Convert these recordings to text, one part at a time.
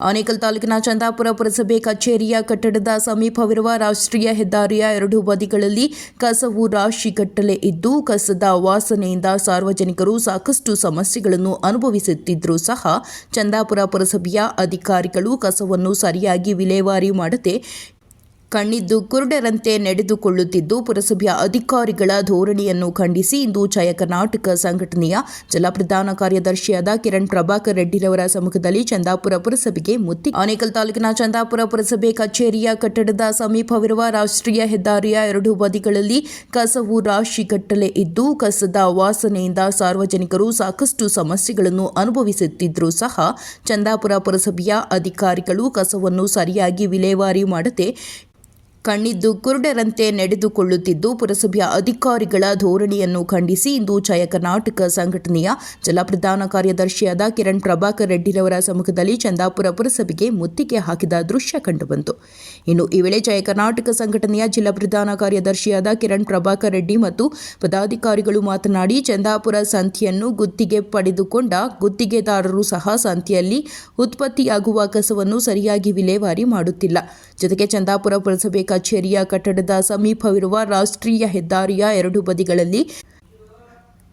ಆನೇಕಲ್ ತಾಲೂಕಿನ ಚಂದಾಪುರ ಪುರಸಭೆ ಕಚೇರಿಯ ಕಟ್ಟಡದ ಸಮೀಪವಿರುವ ರಾಷ್ಟ್ರೀಯ ಹೆದ್ದಾರಿಯ ಎರಡು ಬದಿಗಳಲ್ಲಿ ಕಸವು ರಾಶಿಗಟ್ಟಲೆ ಇದ್ದು, ಕಸದ ವಾಸನೆಯಿಂದ ಸಾರ್ವಜನಿಕರು ಸಾಕಷ್ಟು ಸಮಸ್ಯೆಗಳನ್ನು ಅನುಭವಿಸುತ್ತಿದ್ದರೂ ಸಹ ಚಂದಾಪುರ ಪುರಸಭೆಯ ಅಧಿಕಾರಿಗಳು ಕಸವನ್ನು ಸರಿಯಾಗಿ ವಿಲೇವಾರಿ ಮಾಡದೆ ಕಣ್ಣಿದ್ದು ಕುರುಡರಂತೆ ನಡೆದುಕೊಳ್ಳುತ್ತಿದ್ದು ಪುರಸಭೆಯ ಅಧಿಕಾರಿಗಳ ಧೋರಣೆಯನ್ನು ಖಂಡಿಸಿ ಇಂದು ಜಯ ಕರ್ನಾಟಕ ಸಂಘಟನೆಯ ಜಲಪ್ರಧಾನ ಪ್ರಧಾನ ಕಾರ್ಯದರ್ಶಿಯಾದ ಕಿರಣ್ ಪ್ರಭಾಕರ್ ರೆಡ್ಡಿರವರ ಸಮ್ಮುಖದಲ್ಲಿ ಚಂದಾಪುರ ಪುರಸಭೆಗೆ ಮುತ್ತಿ ಆನೇಕಲ್ ತಾಲೂಕಿನ ಚಂದಾಪುರ ಪುರಸಭೆ ಕಚೇರಿಯ ಕಟ್ಟಡದ ಸಮೀಪವಿರುವ ರಾಷ್ಟ್ರೀಯ ಹೆದ್ದಾರಿಯ ಎರಡು ಬದಿಗಳಲ್ಲಿ ಕಸವು ರಾಶಿಗಟ್ಟಲೆ ಇದ್ದು, ಕಸದ ವಾಸನೆಯಿಂದ ಸಾರ್ವಜನಿಕರು ಸಾಕಷ್ಟು ಸಮಸ್ಯೆಗಳನ್ನು ಅನುಭವಿಸುತ್ತಿದ್ದರೂ ಸಹ ಚಂದಾಪುರ ಪುರಸಭೆಯ ಅಧಿಕಾರಿಗಳು ಕಸವನ್ನು ಸರಿಯಾಗಿ ವಿಲೇವಾರಿ ಮಾಡದೆ ಕಣ್ಣಿದ್ದು ಕುರುಡರಂತೆ ನಡೆದುಕೊಳ್ಳುತ್ತಿದ್ದು, ಪುರಸಭೆಯ ಅಧಿಕಾರಿಗಳ ಧೋರಣೆಯನ್ನು ಖಂಡಿಸಿ ಇಂದು ಜಯ ಕರ್ನಾಟಕ ಸಂಘಟನೆಯ ಜಲಪ್ರಧಾನ ಪ್ರಧಾನ ಕಾರ್ಯದರ್ಶಿಯಾದ ಕಿರಣ್ ಪ್ರಭಾಕರ್ ರೆಡ್ಡಿರವರ ಸಮ್ಮುಖದಲ್ಲಿ ಚಂದಾಪುರ ಪುರಸಭೆಗೆ ಮುತ್ತಿಗೆ ಹಾಕಿದ ದೃಶ್ಯ ಕಂಡುಬಂತು. ಇನ್ನು ಈ ವೇಳೆ ಜಯ ಕರ್ನಾಟಕ ಸಂಘಟನೆಯ ಜಿಲ್ಲಾ ಪ್ರಧಾನ ಕಾರ್ಯದರ್ಶಿಯಾದ ಕಿರಣ್ ಪ್ರಭಾಕರ್ ರೆಡ್ಡಿ ಮತ್ತು ಪದಾಧಿಕಾರಿಗಳು ಮಾತನಾಡಿ, ಚಂದಾಪುರ ಸಂತಿಯನ್ನು ಗುತ್ತಿಗೆ ಪಡೆದುಕೊಂಡ ಗುತ್ತಿಗೆದಾರರು ಸಹ ಸಂತಿಯಲ್ಲಿ ಉತ್ಪತ್ತಿಯಾಗುವ ಕಸವನ್ನು ಸರಿಯಾಗಿ ವಿಲೇವಾರಿ ಮಾಡುತ್ತಿಲ್ಲ. ಜೊತೆಗೆ ಚಂದಾಪುರ ಪುರಸಭೆ ಕಚೇರಿಯ ಕಟ್ಟಡದ ಸಮೀಪವಿರುವ ರಾಷ್ಟ್ರೀಯ ಹೆದ್ದಾರಿಯ ಎರಡು ಬದಿಗಳಲ್ಲಿ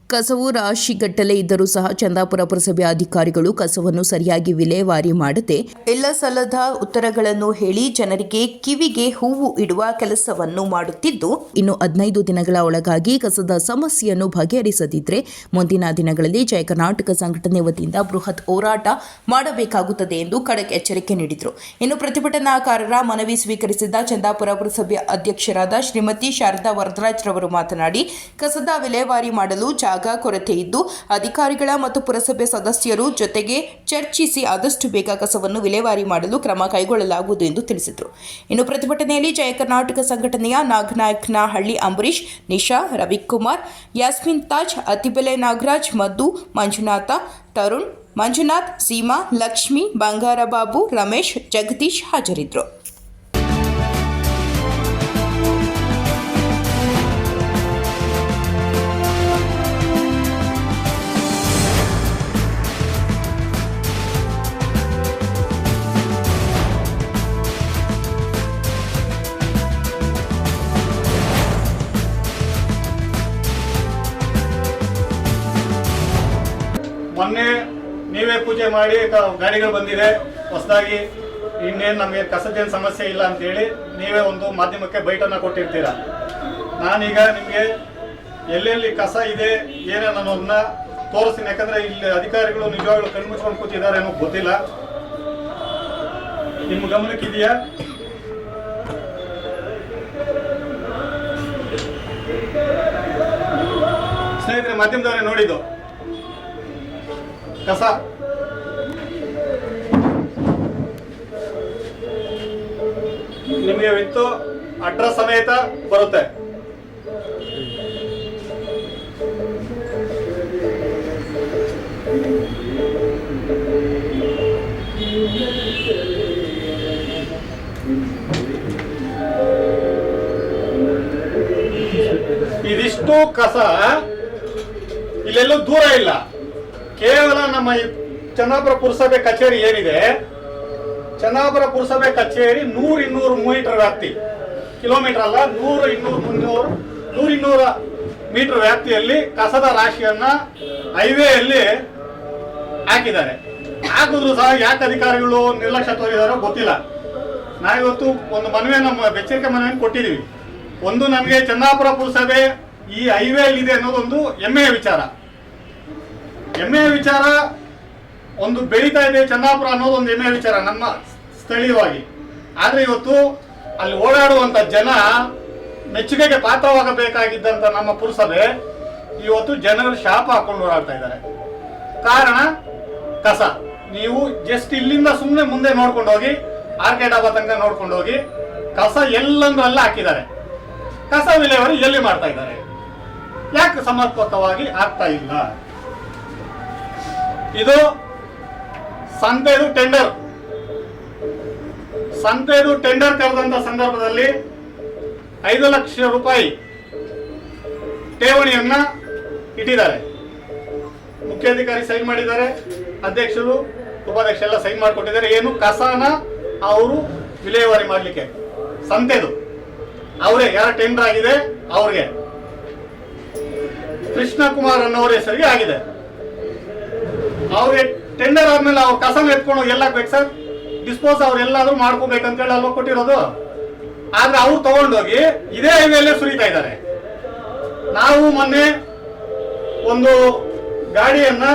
ಕಸವು ರಾಶಿಗಟ್ಟಲೆ ಇದ್ದರೂ ಸಹ ಚಂದಾಪುರ ಪುರಸಭೆ ಅಧಿಕಾರಿಗಳು ಕಸವನ್ನು ಸರಿಯಾಗಿ ವಿಲೇವಾರಿ ಮಾಡದೆ ಎಲ್ಲ ಸಲದ ಉತ್ತರಗಳನ್ನು ಹೇಳಿ ಜನರಿಗೆ ಕಿವಿಗೆ ಹೂವು ಇಡುವ ಕೆಲಸವನ್ನು ಮಾಡುತ್ತಿದ್ದು, ಇನ್ನು ಹದಿನೈದು ದಿನಗಳ ಒಳಗಾಗಿ ಕಸದ ಸಮಸ್ಯೆಯನ್ನು ಬಗೆಹರಿಸದಿದ್ದರೆ ಮುಂದಿನ ದಿನಗಳಲ್ಲಿ ಜಯ ಕರ್ನಾಟಕ ಸಂಘಟನೆ ವತಿಯಿಂದ ಬೃಹತ್ ಹೋರಾಟ ಮಾಡಬೇಕಾಗುತ್ತದೆ ಎಂದು ಖಡಕ್ ಎಚ್ಚರಿಕೆ ನೀಡಿದರು. ಇನ್ನು ಪ್ರತಿಭಟನಾಕಾರರ ಮನವಿ ಸ್ವೀಕರಿಸಿದ ಚಂದಾಪುರ ಪುರಸಭೆ ಅಧ್ಯಕ್ಷರಾದ ಶ್ರೀಮತಿ ಶಾರದಾ ವರದರಾಜ್ ರವರು ಮಾತನಾಡಿ, ಕಸದ ವಿಲೇವಾರಿ ಮಾಡಲು ಜಾಗ ಕೊರತೆ ಇದ್ದು, ಅಧಿಕಾರಿಗಳ ಮತ್ತು ಪುರಸಭೆ ಸದಸ್ಯರು ಜೊತೆಗೆ ಚರ್ಚಿಸಿ ಆದಷ್ಟು ಬೇಗ ಕಸವನ್ನು ವಿಲೇವಾರಿ ಮಾಡಲು ಕ್ರಮ ಕೈಗೊಳ್ಳಲಾಗುವುದು ಎಂದು ತಿಳಿಸಿದರು. ಇನ್ನು ಪ್ರತಿಭಟನೆಯಲ್ಲಿ ಜಯ ಕರ್ನಾಟಕ ಸಂಘಟನೆಯ ನಾಗನಾಯಕನಹಳ್ಳಿ ಅಂಬರೀಶ್ ನಿಶಾ, ರವಿಕುಮಾರ್, ಯಾಸ್ಮಿನ್ ತಾಜ್, ಅತಿಬೆಲೆ ನಾಗರಾಜ್ ಮಧು ಮಂಜುನಾಥ, ತರುಣ್, ಮಂಜುನಾಥ್, ಸೀಮಾ, ಲಕ್ಷ್ಮಿ, ಬಂಗಾರಬಾಬು, ರಮೇಶ್, ಜಗದೀಶ್ ಹಾಜರಿದ್ದರು. ನೀವೇ ಮಾಡಿ ಗಾಡಿಗಳು ಬಂದಿದೆ, ಹೊಸದಾಗಿ. ಇನ್ನೇನು ನಮಗೆ ಕಸದೇನು ಸಮಸ್ಯೆ ಇಲ್ಲ ಅಂತೇಳಿ ನೀವೇ ಒಂದು ಮಾಧ್ಯಮಕ್ಕೆ ಬೈಟನ್ನು ಕೊಟ್ಟಿರ್ತೀರ? ನಾನೀಗ ನಿಮಗೆ ಎಲ್ಲೆಲ್ಲಿ ಕಸ ಇದೆ, ಏನೇ ನಾನು ಅದನ್ನ ತೋರಿಸ್ತೀನಿ. ಯಾಕಂದ್ರೆ ಇಲ್ಲಿ ಅಧಿಕಾರಿಗಳು ನಿಜವಾಗ್ಲೂ ಕಣ್ಮುಚ್ಕೊಂಡು ಕೂತಿದ್ದಾರೆ ಅನ್ನೋ ಗೊತ್ತಿಲ್ಲ. ನಿಮ್ಮ ಗಮನಕ್ಕಿದೆಯಾ? ಸ್ನೇಹಿತರೆ, ಮಾಧ್ಯಮದವರೇ ನೋಡಿದ್ದು. ಕಸ ನಿಮಗೆ ವಿತ್ತು ಅಡ್ರೆಸ್ ಸಮೇತ ಬರುತ್ತೆ. ಇದಿಷ್ಟು ಕಸ ಇಲ್ಲೆಲ್ಲೂ ದೂರ ಇಲ್ಲ. ಕೇವಲ ನಮ್ಮ ಚಂದಾಪುರ ಪುರಸಭೆ ಕಚೇರಿ ಏನಿದೆ ಚಂದಾಪುರ ಪುರಸಭೆ ಕಚೇರಿ ನೂರ ಇನ್ನೂರು ಮೀಟರ್ ವ್ಯಾಪ್ತಿ. ಕಿಲೋಮೀಟರ್ ಅಲ್ಲ, ನೂರು ಇನ್ನೂರು ಮುನ್ನೂರು, ನೂರ ಇನ್ನೂರ ಮೀಟರ್ ವ್ಯಾಪ್ತಿಯಲ್ಲಿ ಕಸದ ರಾಶಿಯನ್ನ ಹೈವೇಯಲ್ಲಿ ಹಾಕಿದ್ದಾರೆ. ಹಾಕಿದ್ರು ಸಹ ಯಾಕೆ ಅಧಿಕಾರಿಗಳು ನಿರ್ಲಕ್ಷ್ಯ ತೋರಿದಾರೋ ಗೊತ್ತಿಲ್ಲ. ನಾವಿವತ್ತು ಒಂದು ಮನವಿಯನ್ನು ಬೆಚ್ಚರಿಕೆ ಮನವಿಯನ್ನು ಕೊಟ್ಟಿದ್ದೀವಿ ಒಂದು ನಮಗೆ ಚನ್ನಾಪುರ ಪುರಸಭೆ ಈ ಹೈವೇ ಇದೆ ಅನ್ನೋದೊಂದು ಹೆಮ್ಮೆಯ ವಿಚಾರ. ಹೆಮ್ಮೆಯ ವಿಚಾರ ಒಂದು ಬೆಳೀತಾ ಇದೆ ಚಂದಾಪುರ ಅನ್ನೋದು ಒಂದು ಹೆಮ್ಮೆಯ ವಿಚಾರ ನಮ್ಮ ಸ್ಥಳೀಯವಾಗಿ. ಆದರೆ ಇವತ್ತು ಅಲ್ಲಿ ಓಡಾಡುವಂತ ಜನ ಮೆಚ್ಚುಗೆಗೆ ಪಾತ್ರವಾಗಬೇಕಾಗಿದ್ದಂತ ನಮ್ಮ ಪುರಸಭೆ ಇವತ್ತು ಜನರು ಶಾಪ ಹಾಕೊಂಡು ಓಡಾಡ್ತಾ ಇದ್ದಾರೆ. ಕಾರಣ ಕಸ. ನೀವು ಜಸ್ಟ್ ಇಲ್ಲಿಂದ ಸುಮ್ಮನೆ ಮುಂದೆ ನೋಡ್ಕೊಂಡು ಹೋಗಿ ಆರ್ಕೆ ಡಾಬಾ ತನಕ ನೋಡ್ಕೊಂಡು ಹೋಗಿ, ಕಸ ಎಲ್ಲಂದ್ರ ಅಲ್ಲ ಹಾಕಿದ್ದಾರೆ. ಕಸ ವಿಲೇವಾರಿ ಎಲ್ಲಿ ಮಾಡ್ತಾ ಇದ್ದಾರೆ? ಯಾಕೆ ಸಮರ್ಪಕವಾಗಿ ಆಗ್ತಾ ಇಲ್ಲ? ಇದು ಸಂತೆದು ಟೆಂಡರ್ ಸಂತೆದು ಟೆಂಡರ್ ಕರೆದಂತ ಸಂದರ್ಭದಲ್ಲಿ ಐದು ಲಕ್ಷ ರೂಪಾಯಿ ಠೇವಣಿಯನ್ನ ಇಟ್ಟಿದ್ದಾರೆ. ಮುಖ್ಯಾಧಿಕಾರಿ ಸೈನ್ ಮಾಡಿದ್ದಾರೆ. ಅಧ್ಯಕ್ಷರು, ಉಪಾಧ್ಯಕ್ಷ ಎಲ್ಲ ಸೈನ್ ಮಾಡಿಕೊಟ್ಟಿದ್ದಾರೆ. ಏನು ಕಸಾನ ಅವರು ವಿಲೇವಾರಿ ಮಾಡಲಿಕ್ಕೆ. ಸಂತೆದು. ಅವರೇ, ಯಾರ ಟೆಂಡರ್ ಆಗಿದೆ? ಅವ್ರಿಗೆ. ಕೃಷ್ಣ ಕುಮಾರ್ ಅನ್ನೋರ ಹೆಸರಿಗೆ ಆಗಿದೆ. ಅವ್ರಿಗೆ ಟೆಂಡರ್ ಆದ್ಮೇಲೆ ಅವ್ರು ಕಸನ ಎತ್ಕೊಂಡು ಎಲ್ಲ ಹಾಕ್ಬೇಕು ಸರ್. ಡಿಸ್ಪೋಸ್ ಅವ್ರು ಎಲ್ಲಾದ್ರೂ ಮಾಡ್ಕೋಬೇಕಂತೇಳಿ ಅಲ್ವಾ ಕೊಟ್ಟಿರೋದು. ಆದ್ರೆ ಅವ್ರು ತಗೊಂಡೋಗಿ ಇದೇ ಹೈವೇಲೆ ಸುರಿತಾ ಇದ್ದಾರೆ. ನಾವು ಮೊನ್ನೆ ಒಂದು ಗಾಡಿಯನ್ನ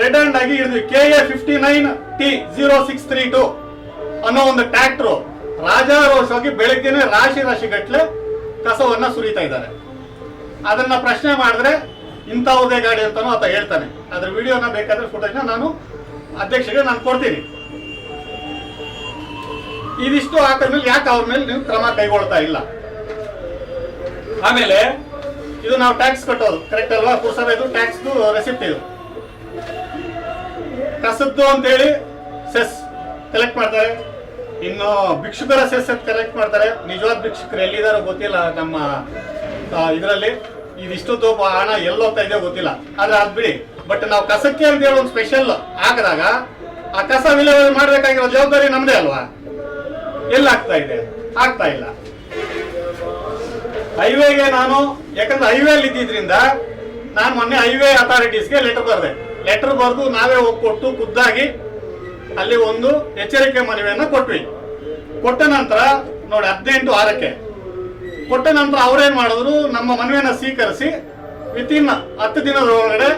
ರೆಡ್ ಹ್ಯಾಂಡ್ ಆಗಿ ಹಿಡಿದ್ವಿ. K A fifty nine T zero six three two ಅನ್ನೋ ಒಂದು ಟ್ರ್ಯಾಕ್ಟ್ರು ರಾಜಾರೋಷವಾಗಿ ಬೆಳಗ್ಗೆನೆ ರಾಶಿ ರಾಶಿ ಗಟ್ಲೆ ಕಸವನ್ನ ಸುರಿತಾ ಇದ್ದಾರೆ. ಅದನ್ನ ಪ್ರಶ್ನೆ ಮಾಡಿದ್ರೆ ಇಂಥವುದೇ ಗಾಡಿ ಅಂತಾನು ಆತ ಹೇಳ್ತಾನೆ. ಅದ್ರ ವಿಡಿಯೋನ ಬೇಕಾದ್ರೆ ಫೋಟೋನ ನಾನು ಅಧ್ಯಕ್ಷರಿಗೆ ನಾನು ಕೊಡ್ತೀನಿ. ಇದಿಷ್ಟು ಹಾಕಿದ್ಮೇಲೆ ಯಾಕೆ ಅವ್ರ ಮೇಲೆ ನೀವು ಕ್ರಮ ಕೈಗೊಳ್ತಾ ಇಲ್ಲ? ಆಮೇಲೆ ಇದು ನಾವು ಟ್ಯಾಕ್ಸ್ ಕಟ್ಟೋದು. ಕರೆಕ್ಟ್ ಅಲ್ವಾ? ಪುರಸಭೆದು ಟ್ಯಾಕ್ಸ್ ರೆಸಿಪ್ಟ್ ಇದು. ಕಸದ್ದು ಅಂತೇಳಿ ಸೆಸ್ ಕಲೆಕ್ಟ್ ಮಾಡ್ತಾರೆ. ಇನ್ನು ಭಿಕ್ಷುಕರ ಸೆಸ್ ಅಂತ ಕಲೆಕ್ಟ್ ಮಾಡ್ತಾರೆ. ನಿಜವಾದ ಭಿಕ್ಷುಕರು ಎಲ್ಲಿದಾರೋ ಗೊತ್ತಿಲ್ಲ ನಮ್ಮ ಇದರಲ್ಲಿ. ಇದಿಷ್ಟೊತ್ತು ಹಣ ಎಲ್ಲೋಗ್ತಾ ಇದೆಯೋ ಗೊತ್ತಿಲ್ಲ. ಆದ್ರೆ ಅದ್ ಬಿಡಿ. ಬಟ್ ನಾವು ಕಸಕ್ಕೆ ಅಂತ ಹೇಳಿ ಒಂದು ಸ್ಪೆಷಲ್ ಹಾಕಿದಾಗ ಆ ಕಸ ವಿಲೇವಾರಿ ಮಾಡ್ಬೇಕಾಗಿರೋ ಜವಾಬ್ದಾರಿ ನಮ್ದೇ ಅಲ್ವಾ? ಎಲ್ಲಾಗ್ತಾ ಇದೆ. ಆಗ್ತಾ ಇಲ್ಲ. ಹೈವೇಗೆ ನಾನು, ಯಾಕಂದ್ರೆ ಹೈವೇ ಇದ್ದಿದ್ರಿಂದ ನಾನು ಮೊನ್ನೆ ಹೈವೇ ಅಥಾರಿಟೀಸ್ಗೆ ಲೆಟರ್ ಬರೆದೆ. ಲೆಟರ್ ಬರೆದು ನಾವೇ ಹೋಗಿ ಕೊಟ್ಟು ಖುದ್ದಾಗಿ ಅಲ್ಲಿ ಒಂದು ಎಚ್ಚರಿಕೆ ಮನವಿಯನ್ನು ಕೊಟ್ವಿ. ಕೊಟ್ಟ ನಂತರ ನೋಡಿ ಹದಿನೆಂಟು ಆರಕ್ಕೆ ಕೊಟ್ಟ ನಂತರ ಅವ್ರೇನ್ ಮಾಡಿದ್ರು ನಮ್ಮ ಮನವಿಯನ್ನ ಸ್ವೀಕರಿಸಿ ವಿತ್ ಇನ್ ಹತ್ತು ದಿನದ ಒಳಗಡೆ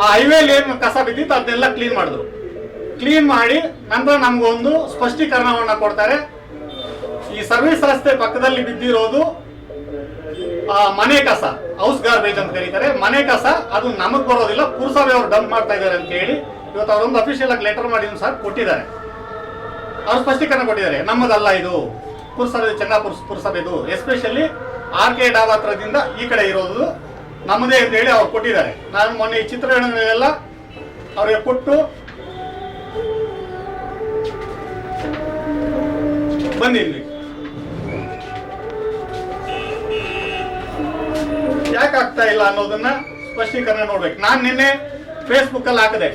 ಆ ಹೈವೇಲಿ ಏನು ಕಸ ಬಿದ್ದಿತ್ತು ಅದನ್ನೆಲ್ಲ ಕ್ಲೀನ್ ಮಾಡಿದ್ರು. ಕ್ಲೀನ್ ಮಾಡಿ ನಂತರ ನಮ್ಗೊಂದು ಸ್ಪಷ್ಟೀಕರಣವನ್ನ ಕೊಡ್ತಾರೆ. ಈ ಸರ್ವಿಸ್ ರಸ್ತೆ ಪಕ್ಕದಲ್ಲಿ ಬಿದ್ದಿರೋದು ಆ, ಮನೆ ಕಸ ಹೌಸ್ ಗಾರ್ಬೇಜ್ ಅಂತ ಕರೀತಾರೆ. ಮನೆ ಕಸ ಅದು ನಮಗ್ ಬರೋದಿಲ್ಲ ಪುರಸಭೆ ಅವರು ಡಂಪ್ ಮಾಡ್ತಾ ಇದ್ದಾರೆ ಅಂತ ಹೇಳಿ ಇವತ್ತು ಅವರೊಂದು ಅಫಿಷಿಯಲ್ ಆಗಿ ಲೆಟರ್ ಮಾಡಿದ್ರು ಸರ್ ಕೊಟ್ಟಿದ್ದಾರೆ. ಅವ್ರು ಸ್ಪಷ್ಟೀಕರಣ ಕೊಟ್ಟಿದ್ದಾರೆ ನಮ್ಮದಲ್ಲ ಇದು. ಪುರಸಭೆ ಚಂಗಾಪುರ ಪುರಸಭೆದು ಎಸ್ಪೆಷಲಿ ಆರ್ ಕೆ ಡಾಬಾ ಹತ್ರದಿಂದ ಈ ಕಡೆ ಇರೋದು. ನಮ್ಮದೇ ಅಂತ ಹೇಳಿ ಅವ್ರು ಕೊಟ್ಟಿದ್ದಾರೆ. ನಾನು ಮೊನ್ನೆ ಈ ಚಿತ್ರಗಳನ್ನೆಲ್ಲ ಅವರಿಗೆ ಕೊಟ್ಟು ಬಂದಿದ್ವಿ. ಯಾಕೆ ಆಗ್ತಾ ಇಲ್ಲ ಅನ್ನೋದನ್ನ ಸ್ಪಷ್ಟೀಕರಣ ನೋಡ್ಬೇಕು. ನಾನು ನಿನ್ನೆ ಫೇಸ್ಬುಕ್ ಅಲ್ಲಿ ಹಾಕಿದೆ.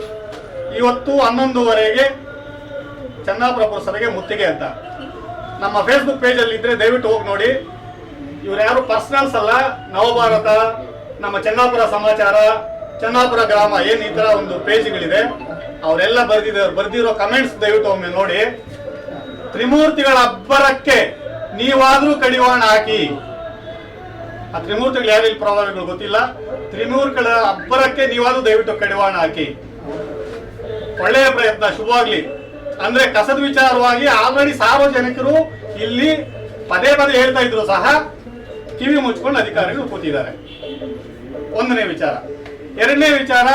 ಇವತ್ತು ಹನ್ನೊಂದುವರೆಗೆ ಚನ್ನಾಪುರ ಪುರಸಭೆಗೆ ಮುತ್ತಿಗೆ ಅಂತ. ನಮ್ಮ ಫೇಸ್ಬುಕ್ ಪೇಜ್ ಅಲ್ಲಿ ಇದ್ರೆ ದಯವಿಟ್ಟು ಹೋಗಿ ನೋಡಿ. ಇವ್ರು ಯಾರು ಪರ್ಸನಲ್ಸ್ ಅಲ್ಲ, ನವಭಾರತ, ನಮ್ಮ ಚೆನ್ನಾಪುರ ಸಮಾಚಾರ, ಚೆನ್ನಾಪುರ ಗ್ರಾಮ ಏನ್ ಈ ತರ ಒಂದು ಪೇಜ್ಗಳಿದೆ ಅವರೆಲ್ಲ ಬರ್ದಿದ್ದಾರೆ ಬರೆದಿರೋ ಕಮೆಂಟ್ಸ್ ದಯವಿಟ್ಟು ಒಮ್ಮೆ ನೋಡಿ. ತ್ರಿಮೂರ್ತಿಗಳ ಅಬ್ಬರಕ್ಕೆ ನೀವಾದ್ರೂ ಕಡಿವಾಣ ಹಾಕಿ. ಆ ತ್ರಿಮೂರ್ತಿಗಳು ಯಾರು ಇಲ್ಲಿ ಪ್ರಭಾವಿಗಳು ಗೊತ್ತಿಲ್ಲ. ತ್ರಿಮೂರ್ತಿಗಳ ಅಬ್ಬರಕ್ಕೆ ನೀವಾದ್ರೂ ದಯವಿಟ್ಟು ಕಡಿವಾಣ ಹಾಕಿ. ಒಳ್ಳೆಯ ಪ್ರಯತ್ನ, ಶುಭವಾಗ್ಲಿ. ಅಂದ್ರೆ ಕಸದ ವಿಚಾರವಾಗಿ ಆಲ್ರೆಡಿ ಸಾರ್ವಜನಿಕರು ಇಲ್ಲಿ ಪದೇ ಪದೇ ಹೇಳ್ತಾ ಇದ್ರು ಸಹ ಕಿವಿ ಮುಚ್ಕೊಂಡು ಅಧಿಕಾರಿಗಳು ಕೂತಿದ್ದಾರೆ. ಒಂದನೇ ವಿಚಾರ. ಎರಡನೇ ವಿಚಾರ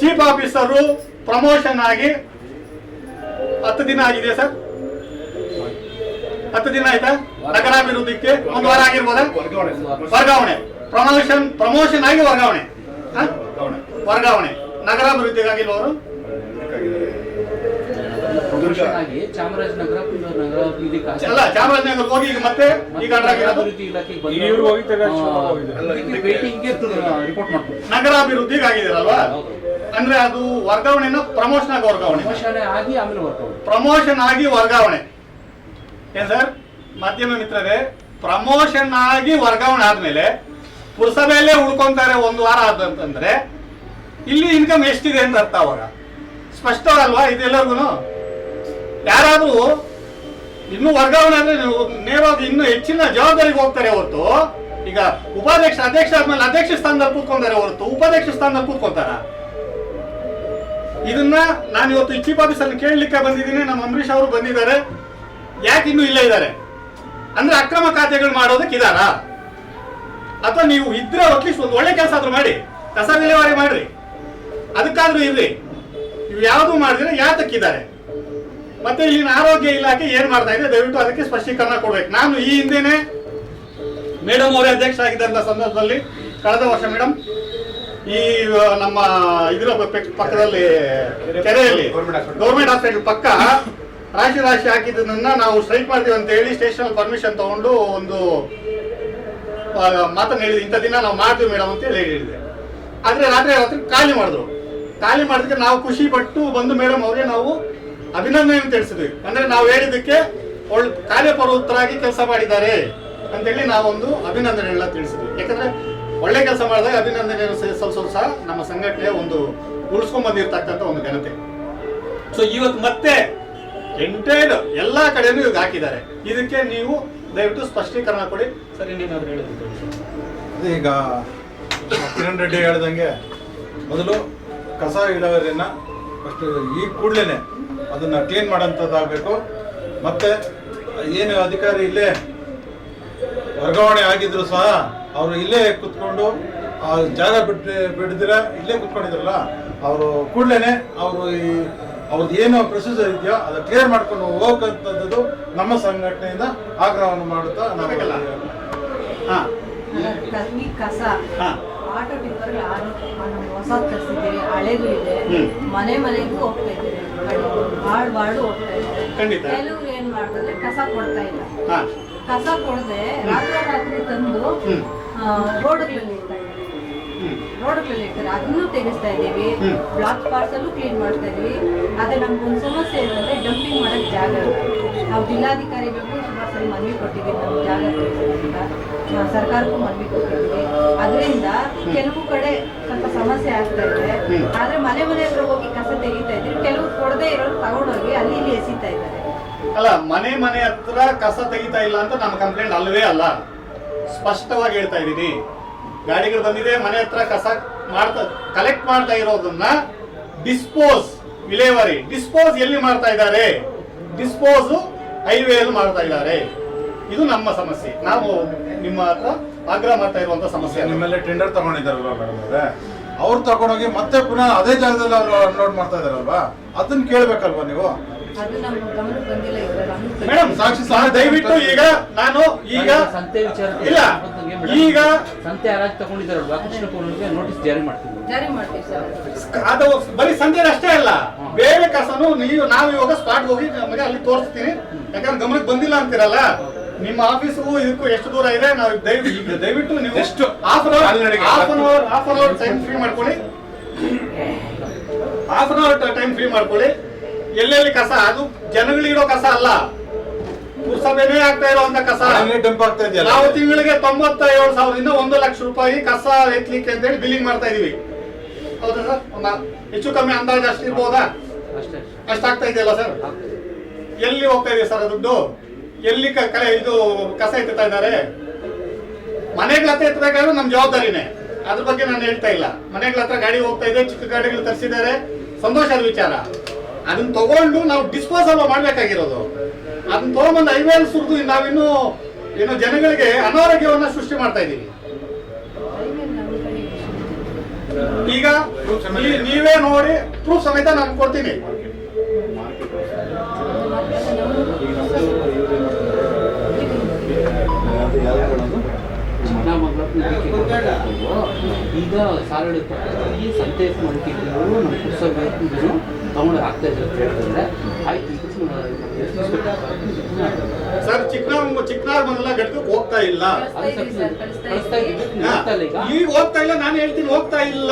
ಚೀಫ್ ಆಫೀಸರು ಪ್ರಮೋಷನ್ ಆಗಿ ಹತ್ತು ದಿನ ಆಗಿದೆ ಸರ್. ಹತ್ತು ದಿನ ಆಯ್ತಾ? ನಗರಾಭಿವೃದ್ಧಿಗೆ ಒಂದು ವಾರ ಆಗಿರ್ಬೋದಾ? ವರ್ಗಾವಣೆ. ಪ್ರಮೋಷನ್ ಪ್ರಮೋಷನ್ ಆಗಿ ವರ್ಗಾವಣೆ. ವರ್ಗಾವಣೆ ವರ್ಗಾವಣೆ. ನಗರಾಭಿವೃದ್ಧಿಗಾಗಿಲ್ವ ಆಗಿ ಚಾಮರಾಜನಗರ ನಗರ ಅಲ್ಲ ಚಾಮರಾಜನಗರ ಹೋಗಿ ಈಗ ಮತ್ತೆ ಈಗ ಅಭಿವೃದ್ಧಿ ಮಾಡ್ತಾರೆ ನಗರಾಭಿವೃದ್ಧಿಗೆ ಆಗಿದ್ದೀರಲ್ವಾ ಹೌದು. ಅಂದ್ರೆ ಅದು ವರ್ಗಾವಣೆನ ಪ್ರಮೋಷನ್ ಆಗಿ ವರ್ಗಾವಣೆ. ಪ್ರಮೋಷನ್ ಆಗಿ ಆಮೇಲೆ ವರ್ಕೌಟ್ ಪ್ರಮೋಷನ್ ಆಗಿ ವರ್ಗಾವಣೆ. ಏನ್ ಸರ್? ಮಾಧ್ಯಮ ಮಿತ್ರರೇ ಪ್ರಮೋಷನ್ ಆಗಿ ವರ್ಗಾವಣೆ ಆದ್ಮೇಲೆ ಪುರಸಭೆಯಲ್ಲೇ ಉಳ್ಕೊಂತಾರೆ ಒಂದು ವಾರ ಆದಂತಂದ್ರೆ ಇಲ್ಲಿ ಇನ್ಕಮ್ ಎಷ್ಟಿದೆ ಅಂತ ಅರ್ಥ ಅವಾಗ. ಸ್ಪಷ್ಟವಲ್ವಾ ಇದೆಲ್ಲರಿಗೂ ಯಾರಾದ್ರೂ ಇನ್ನು ವರ್ಗಾವಣೆ ಅಂದ್ರೆ ನೇರವಾಗಿ ಇನ್ನು ಹೆಚ್ಚಿನ ಜವಾಬ್ದಾರಿಗೆ ಹೋಗ್ತಾರೆ ಹೊರತು, ಈಗ ಉಪಾಧ್ಯಕ್ಷ, ಅಧ್ಯಕ್ಷ ಆದ್ಮೇಲೆ ಅಧ್ಯಕ್ಷ ಸ್ಥಾನದಲ್ಲಿ ಕೂತ್ಕೊಂತಾರೆ ಹೊರತು ಉಪಾಧ್ಯಕ್ಷ ಸ್ಥಾನದಲ್ಲಿ ಕೂತ್ಕೊಂತಾರ? ಇದನ್ನ ನಾನು ಇವತ್ತು ಚೀಫ್ ಆಫೀಸಲ್ಲಿ ಕೇಳಲಿಕ್ಕೆ ಬಂದಿದ್ದೀನಿ. ನಮ್ಮ ಅಂಬರೀಷ್ ಅವರು ಬಂದಿದ್ದಾರೆ. ಯಾಕೆ ಇನ್ನೂ ಇಲ್ಲ ಇದ್ದಾರೆ? ಅಂದ್ರೆ ಅಕ್ರಮ ಖಾತೆಗಳು ಮಾಡೋದಕ್ಕೆ ಇದಾರ? ಅಥವಾ ನೀವು ಇದ್ರೆ ಅಟ್ಲೀಸ್ಟ್ ಒಂದು ಒಳ್ಳೆ ಕೆಲಸ ಆದ್ರೂ ಮಾಡಿ, ಕಸ ವಿಲೇವಾರಿ ಮಾಡ್ರಿ. ಅದಕ್ಕಾದ್ರೂ ಇರ್ರಿ. ನೀವು ಯಾವುದು ಮಾಡಿದ್ರೆ ಯಾತಕ್ಕಿದ್ದಾರೆ? ಮತ್ತೆ ಇಲ್ಲಿನ ಆರೋಗ್ಯ ಇಲಾಖೆ ಏನ್ ಮಾಡ್ತಾ ಇದೆ? ದಯವಿಟ್ಟು ಅದಕ್ಕೆ ಸ್ಪಷ್ಟೀಕರಣ ಕೊಡ್ಬೇಕು. ನಾನು ಈ ಹಿಂದೆನೆ ಮೇಡಮ್ ಅವರೇ ಅಧ್ಯಕ್ಷ ಆಗಿದ್ದಂತ ಸಂದರ್ಭದಲ್ಲಿ ಕಳೆದ ವರ್ಷ ಮೇಡಮ್ ಈ ನಮ್ಮ ಇದರ ಪಕ್ಕ- ಪಕ್ಕದಲ್ಲಿ ಕೆರೆಯಲ್ಲಿ. ಗೌರ್ಮೆಂಟ್ ಹಾಸ್ಪಿಟಲ್ ಪಕ್ಕ ರಾಶಿ ರಾಶಿ ಹಾಕಿದ್ದನ್ನ ನಾವು ಸ್ಟ್ರೈಕ್ ಮಾಡ್ತೀವಿ ಅಂತ ಹೇಳಿ ಸ್ಟೇಷನ್ ಪರ್ಮಿಷನ್ ತಗೊಂಡು ಒಂದು ಮಾತನ್ನ ಹೇಳಿದ್ವಿ. ಇಂಥ ದಿನ ನಾವು ಮಾಡ್ತೀವಿ ಮೇಡಮ್ ಅಂತ ಹೇಳಿ ಹೇಳಿದೆ ಆದ್ರೆ ರಾತ್ರಿ ರಾತ್ರಿ ಖಾಲಿ ಮಾಡಿದ್ರು. ಖಾಲಿ ಮಾಡಿದ್ರೆ ನಾವು ಖುಷಿ ಪಟ್ಟು ಬಂದು ಮೇಡಮ್ ಅವ್ರಿಗೆ ನಾವು ಅಭಿನಂದನೆ ತಿಳಿಸಿದ್ವಿ. ಅಂದ್ರೆ ನಾವು ಹೇಳಿದ್ದಕ್ಕೆ ಒಳ್ಳೆ ಕಾರ್ಯಪ್ರವೃತ್ತರಾಗಿ ಕೆಲಸ ಮಾಡಿದ್ದಾರೆ ಅಂತೇಳಿ ನಾವೊಂದು ಅಭಿನಂದನೆಗಳನ್ನ ತಿಳಿಸಿದ್ವಿ. ಯಾಕಂದ್ರೆ ಒಳ್ಳೆ ಕೆಲಸ ಮಾಡಿದಾಗ ಅಭಿನಂದನೆ ಸಲ್ಲಿಸೋದು ಸಹ ನಮ್ಮ ಸಂಘಟನೆಯ ಒಂದು ಉಳಿಸ್ಕೊಂಡ್ ಬಂದಿರತಕ್ಕಂಥ ಒಂದು ಘನತೆ. ಸೊ ಇವತ್ತು ಮತ್ತೆ ಎಂಟೈರ್ ಎಲ್ಲಾ ಕಡೆನೂ ಇವಾಗ ಹಾಕಿದ್ದಾರೆ. ಇದಕ್ಕೆ ನೀವು ದಯವಿಟ್ಟು ಸ್ಪಷ್ಟೀಕರಣ ಕೊಡಿ. ಸರಿ ನೀನಾದ್ರು ಹೇಳಿದ್ರು ಈಗ ಕಿರಣ್ ರೆಡ್ಡಿ ಹೇಳ್ದಂಗೆ ಮೊದಲು ಕಸ ಇಳುವರಿನ ಫಸ್ಟ್ ಈ ಕೂಡಲೇ ಅದನ್ನ ಕ್ಲೀನ್ ಮಾಡೋಂಥದ್ದಾಗಬೇಕು ಮತ್ತೆ ಏನು ಅಧಿಕಾರಿ ಇಲ್ಲೇ ವರ್ಗಾವಣೆ ಆಗಿದ್ರು ಸಹ ಅವರು ಇಲ್ಲೇ ಕುತ್ಕೊಂಡು ಆ ಜಾಗ ಬಿಟ್ಟು ಬಿಡದಿರ? ಇಲ್ಲೇ ಕುತ್ಕೊಂಡಿದ್ರಲ್ಲ ಅವರು ಕೂಡಲೇ ಅವರು ಈ ಅವ್ರದ್ದು ಏನು ಪ್ರೊಸೀಜರ್ ಇದೆಯೋ ಅದು ಕ್ಲಿಯರ್ ಮಾಡ್ಕೊಂಡು ಹೋಗಂಥದ್ದು ನಮ್ಮ ಸಂಘಟನೆಯಿಂದ ಆಗ್ರಹವನ್ನು ಮಾಡುತ್ತಾ ನಾವೆಲ್ಲ ಹಾಂ. ಕಸ. ಆಟೋ ತರಿಸಿದ್ದೀವಿ ಹಳೇದು ಇದೆ. ಮನೆ ಮನೆಗೂ ಹೋಗ್ತಾ ಇದ್ದೀವಿ. ಬಾಳ್ ಬಾಳು ಹೋಗ್ತಾ ಇದೆ ಖಂಡಿತ. ಕೆಲವ್ರು ಏನ್ ಮಾಡ್ತಾರೆ ಕಸ ಕೊಡ್ತಾ ಇಲ್ಲ. ಹಾ. ಕಸ ಕೊಡದೆ ರಾತ್ರಿ ರಾತ್ರಿ ತಂದು ಹ್ಮ್. ರೋಡ್ಗಳಲ್ಲಿ ಹ್ಮ್. ರೋಡ್ಗಳಲ್ಲಿ ಇರ್ತಾರೆ ಅದನ್ನು ತೆಗಿಸ್ತಾ ಇದ್ದೀವಿ. ಹ್ಮ್. ಬ್ಲಾಕ್ ಪಾರ್ಸಲ್ಲೂ ಕ್ಲೀನ್ ಮಾಡ್ತಾ ಇದೀವಿ ಅದೇ ನಮ್ಗೊಂದು ಸಮಸ್ಯೆ ಏನಂದ್ರೆ ಡಂಪಿಂಗ್ ಮಾಡಕ್ ಜಾಗ ಇಲ್ಲ. ನಾವು ಜಿಲ್ಲಾಧಿಕಾರಿಗಳಿಗೂ ಸರಿ ಮನವಿ ಕೊಟ್ಟಿದ್ದೀವಿ, ನಮ್ಮ ಜಾಗ ಸರ್ಕಾರಕ್ಕೂ ಮನವಿ ಕೊಟ್ಟಿದ್ದೀವಿ. ಅದರಿಂದ ಕೆಲವು ಕಡೆ ಸ್ವಲ್ಪ ಸಮಸ್ಯೆ ಆಗ್ತಾ ಇದೆ. ಆದ್ರೆ ಮನೆ ಮನೆ ಹತ್ರ ಹೋಗಿ ಕಸ ತೆಗಿತಾ ಇದ್ದೀವಿ. ಕೆಲವು ಕೊಡದೇ ಇರೋರು ತಗೊಂಡೋಗಿ ಅಲ್ಲಿ ಇಲ್ಲಿ ಎಸಿತಾ ಇದ್ದಾರೆ. ಅಲ್ಲ, ಮನೆ ಮನೆ ಹತ್ರ ಕಸ ತೆಗಿತಾ ಇಲ್ಲ ಅಂತ ನಮ್ಮ ಕಂಪ್ಲೇಂಟ್ ಅಲ್ಲವೇ ಅಲ್ಲ. ಸ್ಪಷ್ಟವಾಗಿ ಹೇಳ್ತಾ ಇದ್ದೀನಿ. ಗಾಡಿಗಳು ಬಂದಿದೆ, ಮನೆ ಹತ್ರ ಕಸ ಮಾಡ್ತಾ ಕಲೆಕ್ಟ್ ಮಾಡ್ತಾ ಇರೋದನ್ನ ಡಿಸ್ಪೋಸ್ ವಿಲೇವಾರಿ ಡಿಸ್ಪೋಸ್ ಎಲ್ಲಿ ಮಾಡ್ತಾ ಇದ್ದಾರೆ? ಡಿಸ್ಪೋಸ್ ಹೈವೇ ಅಲ್ಲಿ ಮಾಡ್ತಾ ಇದ್ದಾರೆ. ಇದು ನಮ್ಮ ಸಮಸ್ಯೆ. ನಾವು ನಿಮ್ಮ ಹತ್ರ ಆಗ್ರಹ ಮಾಡ್ತಾ ಇರುವಂತ ಸಮಸ್ಯೆ ನಿಮ್ಮೆಲ್ಲ ಟೆಂಡರ್ ತಗೊಂಡಿದ್ದಾರಲ್ವಾ ಮೇಡಮ್ ಅವರೇ? ಅವ್ರು ತಗೊಂಡೋಗಿ ಮತ್ತೆ ಪುನಃ ಅದೇ ಜಾಗದಲ್ಲಿ ಅವರು ಅನ್ಲೋಡ್ ಮಾಡ್ತಾ ಇದಾರಲ್ವಾ ಅದನ್ನ ಕೇಳ್ಬೇಕಲ್ವಾ ನೀವು? ಅದು ನಮ್ಮ ಗಮನಕ್ಕೆ ಬಂದಿಲ್ಲ ಮೇಡಮ್ ಸಾಕ್ಷಿ ಸಹ ದಯವಿಟ್ಟು ಈಗ ನಾನು ಈಗ ಸಂತೆ ವಿಚಾರ ಇಲ್ಲ. ಈಗ ಸಂತೆ ಯಾರಾಗಿ ತಗೊಂಡಿದ್ದಾರಲ್ವಾ ಕೃಷ್ಣಪ್ಪನಿಗೆ ನೋಟಿಸ್ ಜಾರಿ ಮಾಡ್ತೀವಿ ಜಾರಿ ಮಾಡ್ತೀವಿ ಸರ್. ಅದು ಬರೀ ಸಂತೆ ಅಷ್ಟೇ ಅಲ್ಲ. ಬೇರೆ ಕಸನು ನೀವು ನಾವು ಇವಾಗ ಸ್ಪಾಟ್ ಹೋಗಿ ನಮಗೆ ಅಲ್ಲಿ ತೋರಿಸ್ತೀನಿ. ಯಾಕಂದ್ರೆ ಗಮನಕ್ಕೆ ಬಂದಿಲ್ಲ ಅಂತೀರಲ್ಲ? ನಿಮ್ಮ ಆಫೀಸ್ ಇದಕ್ಕೂ ಎಷ್ಟು ದೂರ ಇದೆ? ನಾವು ದಯವಿಟ್ಟು ದಯವಿಟ್ಟು ನೀವು ಎಷ್ಟು? ಹಾಫ್ ಅನ್ ಅವರ್ ಕಾಲ್ನಡಿಗೆ half an hour half an hour time free ಮಾಡ್ಕೊಳ್ಳಿ. Half an hour time free ಮಾಡ್ಕೊಳ್ಳಿ. ಎಲ್ಲೆಲ್ಲಿ ಕಸ? ಅದು ಜನಗಳಿಡೋ ಕಸ ಅಲ್ಲ. ಪುರಸಭೆನೇ ಆಗ್ತಾ ಇರುವಂತ ಕಸ. ಡಂಪ್ ಆಗ್ತಾ ಇದೆಯಲ್ಲ? ನಾವು ತಿಂಗಳಿಗೆ ತೊಂಬತ್ತ ಏಳು ಸಾವಿರದಿಂದ ಒಂದು ಲಕ್ಷ ರೂಪಾಯಿ ಕಸ ಎತ್ತಲಿಕ್ಕೆ ಅಂತೇಳಿ ಬಿಲ್ಲಿಂಗ್ ಮಾಡ್ತಾ ಇದೀವಿ. ಹೌದಾ ಸರ್? ಒಂದು ಹೆಚ್ಚು ಕಮ್ಮಿ ಅಂದಾಜು ಅಷ್ಟಿರ್ಬೋದಾ ಅಷ್ಟೇ ಅಷ್ಟಾಗ್ತಾ ಇದೆಯಲ್ಲ ಸರ್? ಎಲ್ಲಿ ಹೋಗ್ತಾ ಇದೆ ಸರ್ ದುಡ್ಡು? ಎಲ್ಲಿ ಕ- ಕಳೆ ಇದು ಕಸ ಎತ್ತುತ್ತಾ ಇದ್ದಾರೆ? ಮನೆಗಳ ಹತ್ರ ಎತ್ತಬೇಕಾದ್ರೆ ನಮ್ಮ ಜವಾಬ್ದಾರಿನೇ. ಅದ್ರ ಬಗ್ಗೆ ನಾನು ಹೇಳ್ತಾ ಇಲ್ಲ. ಮನೆಗಳ ಹತ್ರ ಗಾಡಿ ಹೋಗ್ತಾ ಇದೆ ಚಿಕ್ಕ ಗಾಡಿಗಳು ತರಿಸಿದ್ದಾರೆ. ಸಂತೋಷದ ವಿಚಾರ. ಅದನ್ನ ತಗೊಂಡು ನಾವು ಡಿಸ್ಪೋಸಲ್ ಮಾಡ್ಬೇಕಾಗಿರೋದು. ಅದನ್ನ ತಗೊಂಡ್ಬಂದು ಐವೇಲ್ ಸುರಿದು ನಾವಿನ್ನು ಏನು ಜನಗಳಿಗೆ ಅನಾರೋಗ್ಯವನ್ನ ಸೃಷ್ಟಿ ಮಾಡ್ತಾ ಇದ್ದೀವಿ. ಈಗ ನೀವೇ ನೋಡಿ ಪ್ರೂಫ್ ಸಮೇತ ನಾನು ಕೊಡ್ತೀನಿ. ಈಗ ಸಾಲಾಡಳಿತ ಈ ಸಂತೆ ಮಾಡ್ತಿದ್ರು, ನಮ್ಮ ಪುರಸಭೆ ತಗೊಂಡು ಆಗ್ತಾ ಇದ್ದಾರೆ ಅಂತ ಹೇಳ್ತಾರೆ ಆಯ್ತು ಇದು ಸರ್ ಚಿಕ್ಕನಾಗ್ ಚಿಕ್ಕನಾರ್ ಮೊದಲ ಘಟಕಕ್ಕೆ ಹೋಗ್ತಾ ಇಲ್ಲ. ಈಗ ಹೋಗ್ತಾ ಇಲ್ಲ ನಾನು ಹೇಳ್ತೀನಿ ಹೋಗ್ತಾ ಇಲ್ಲ.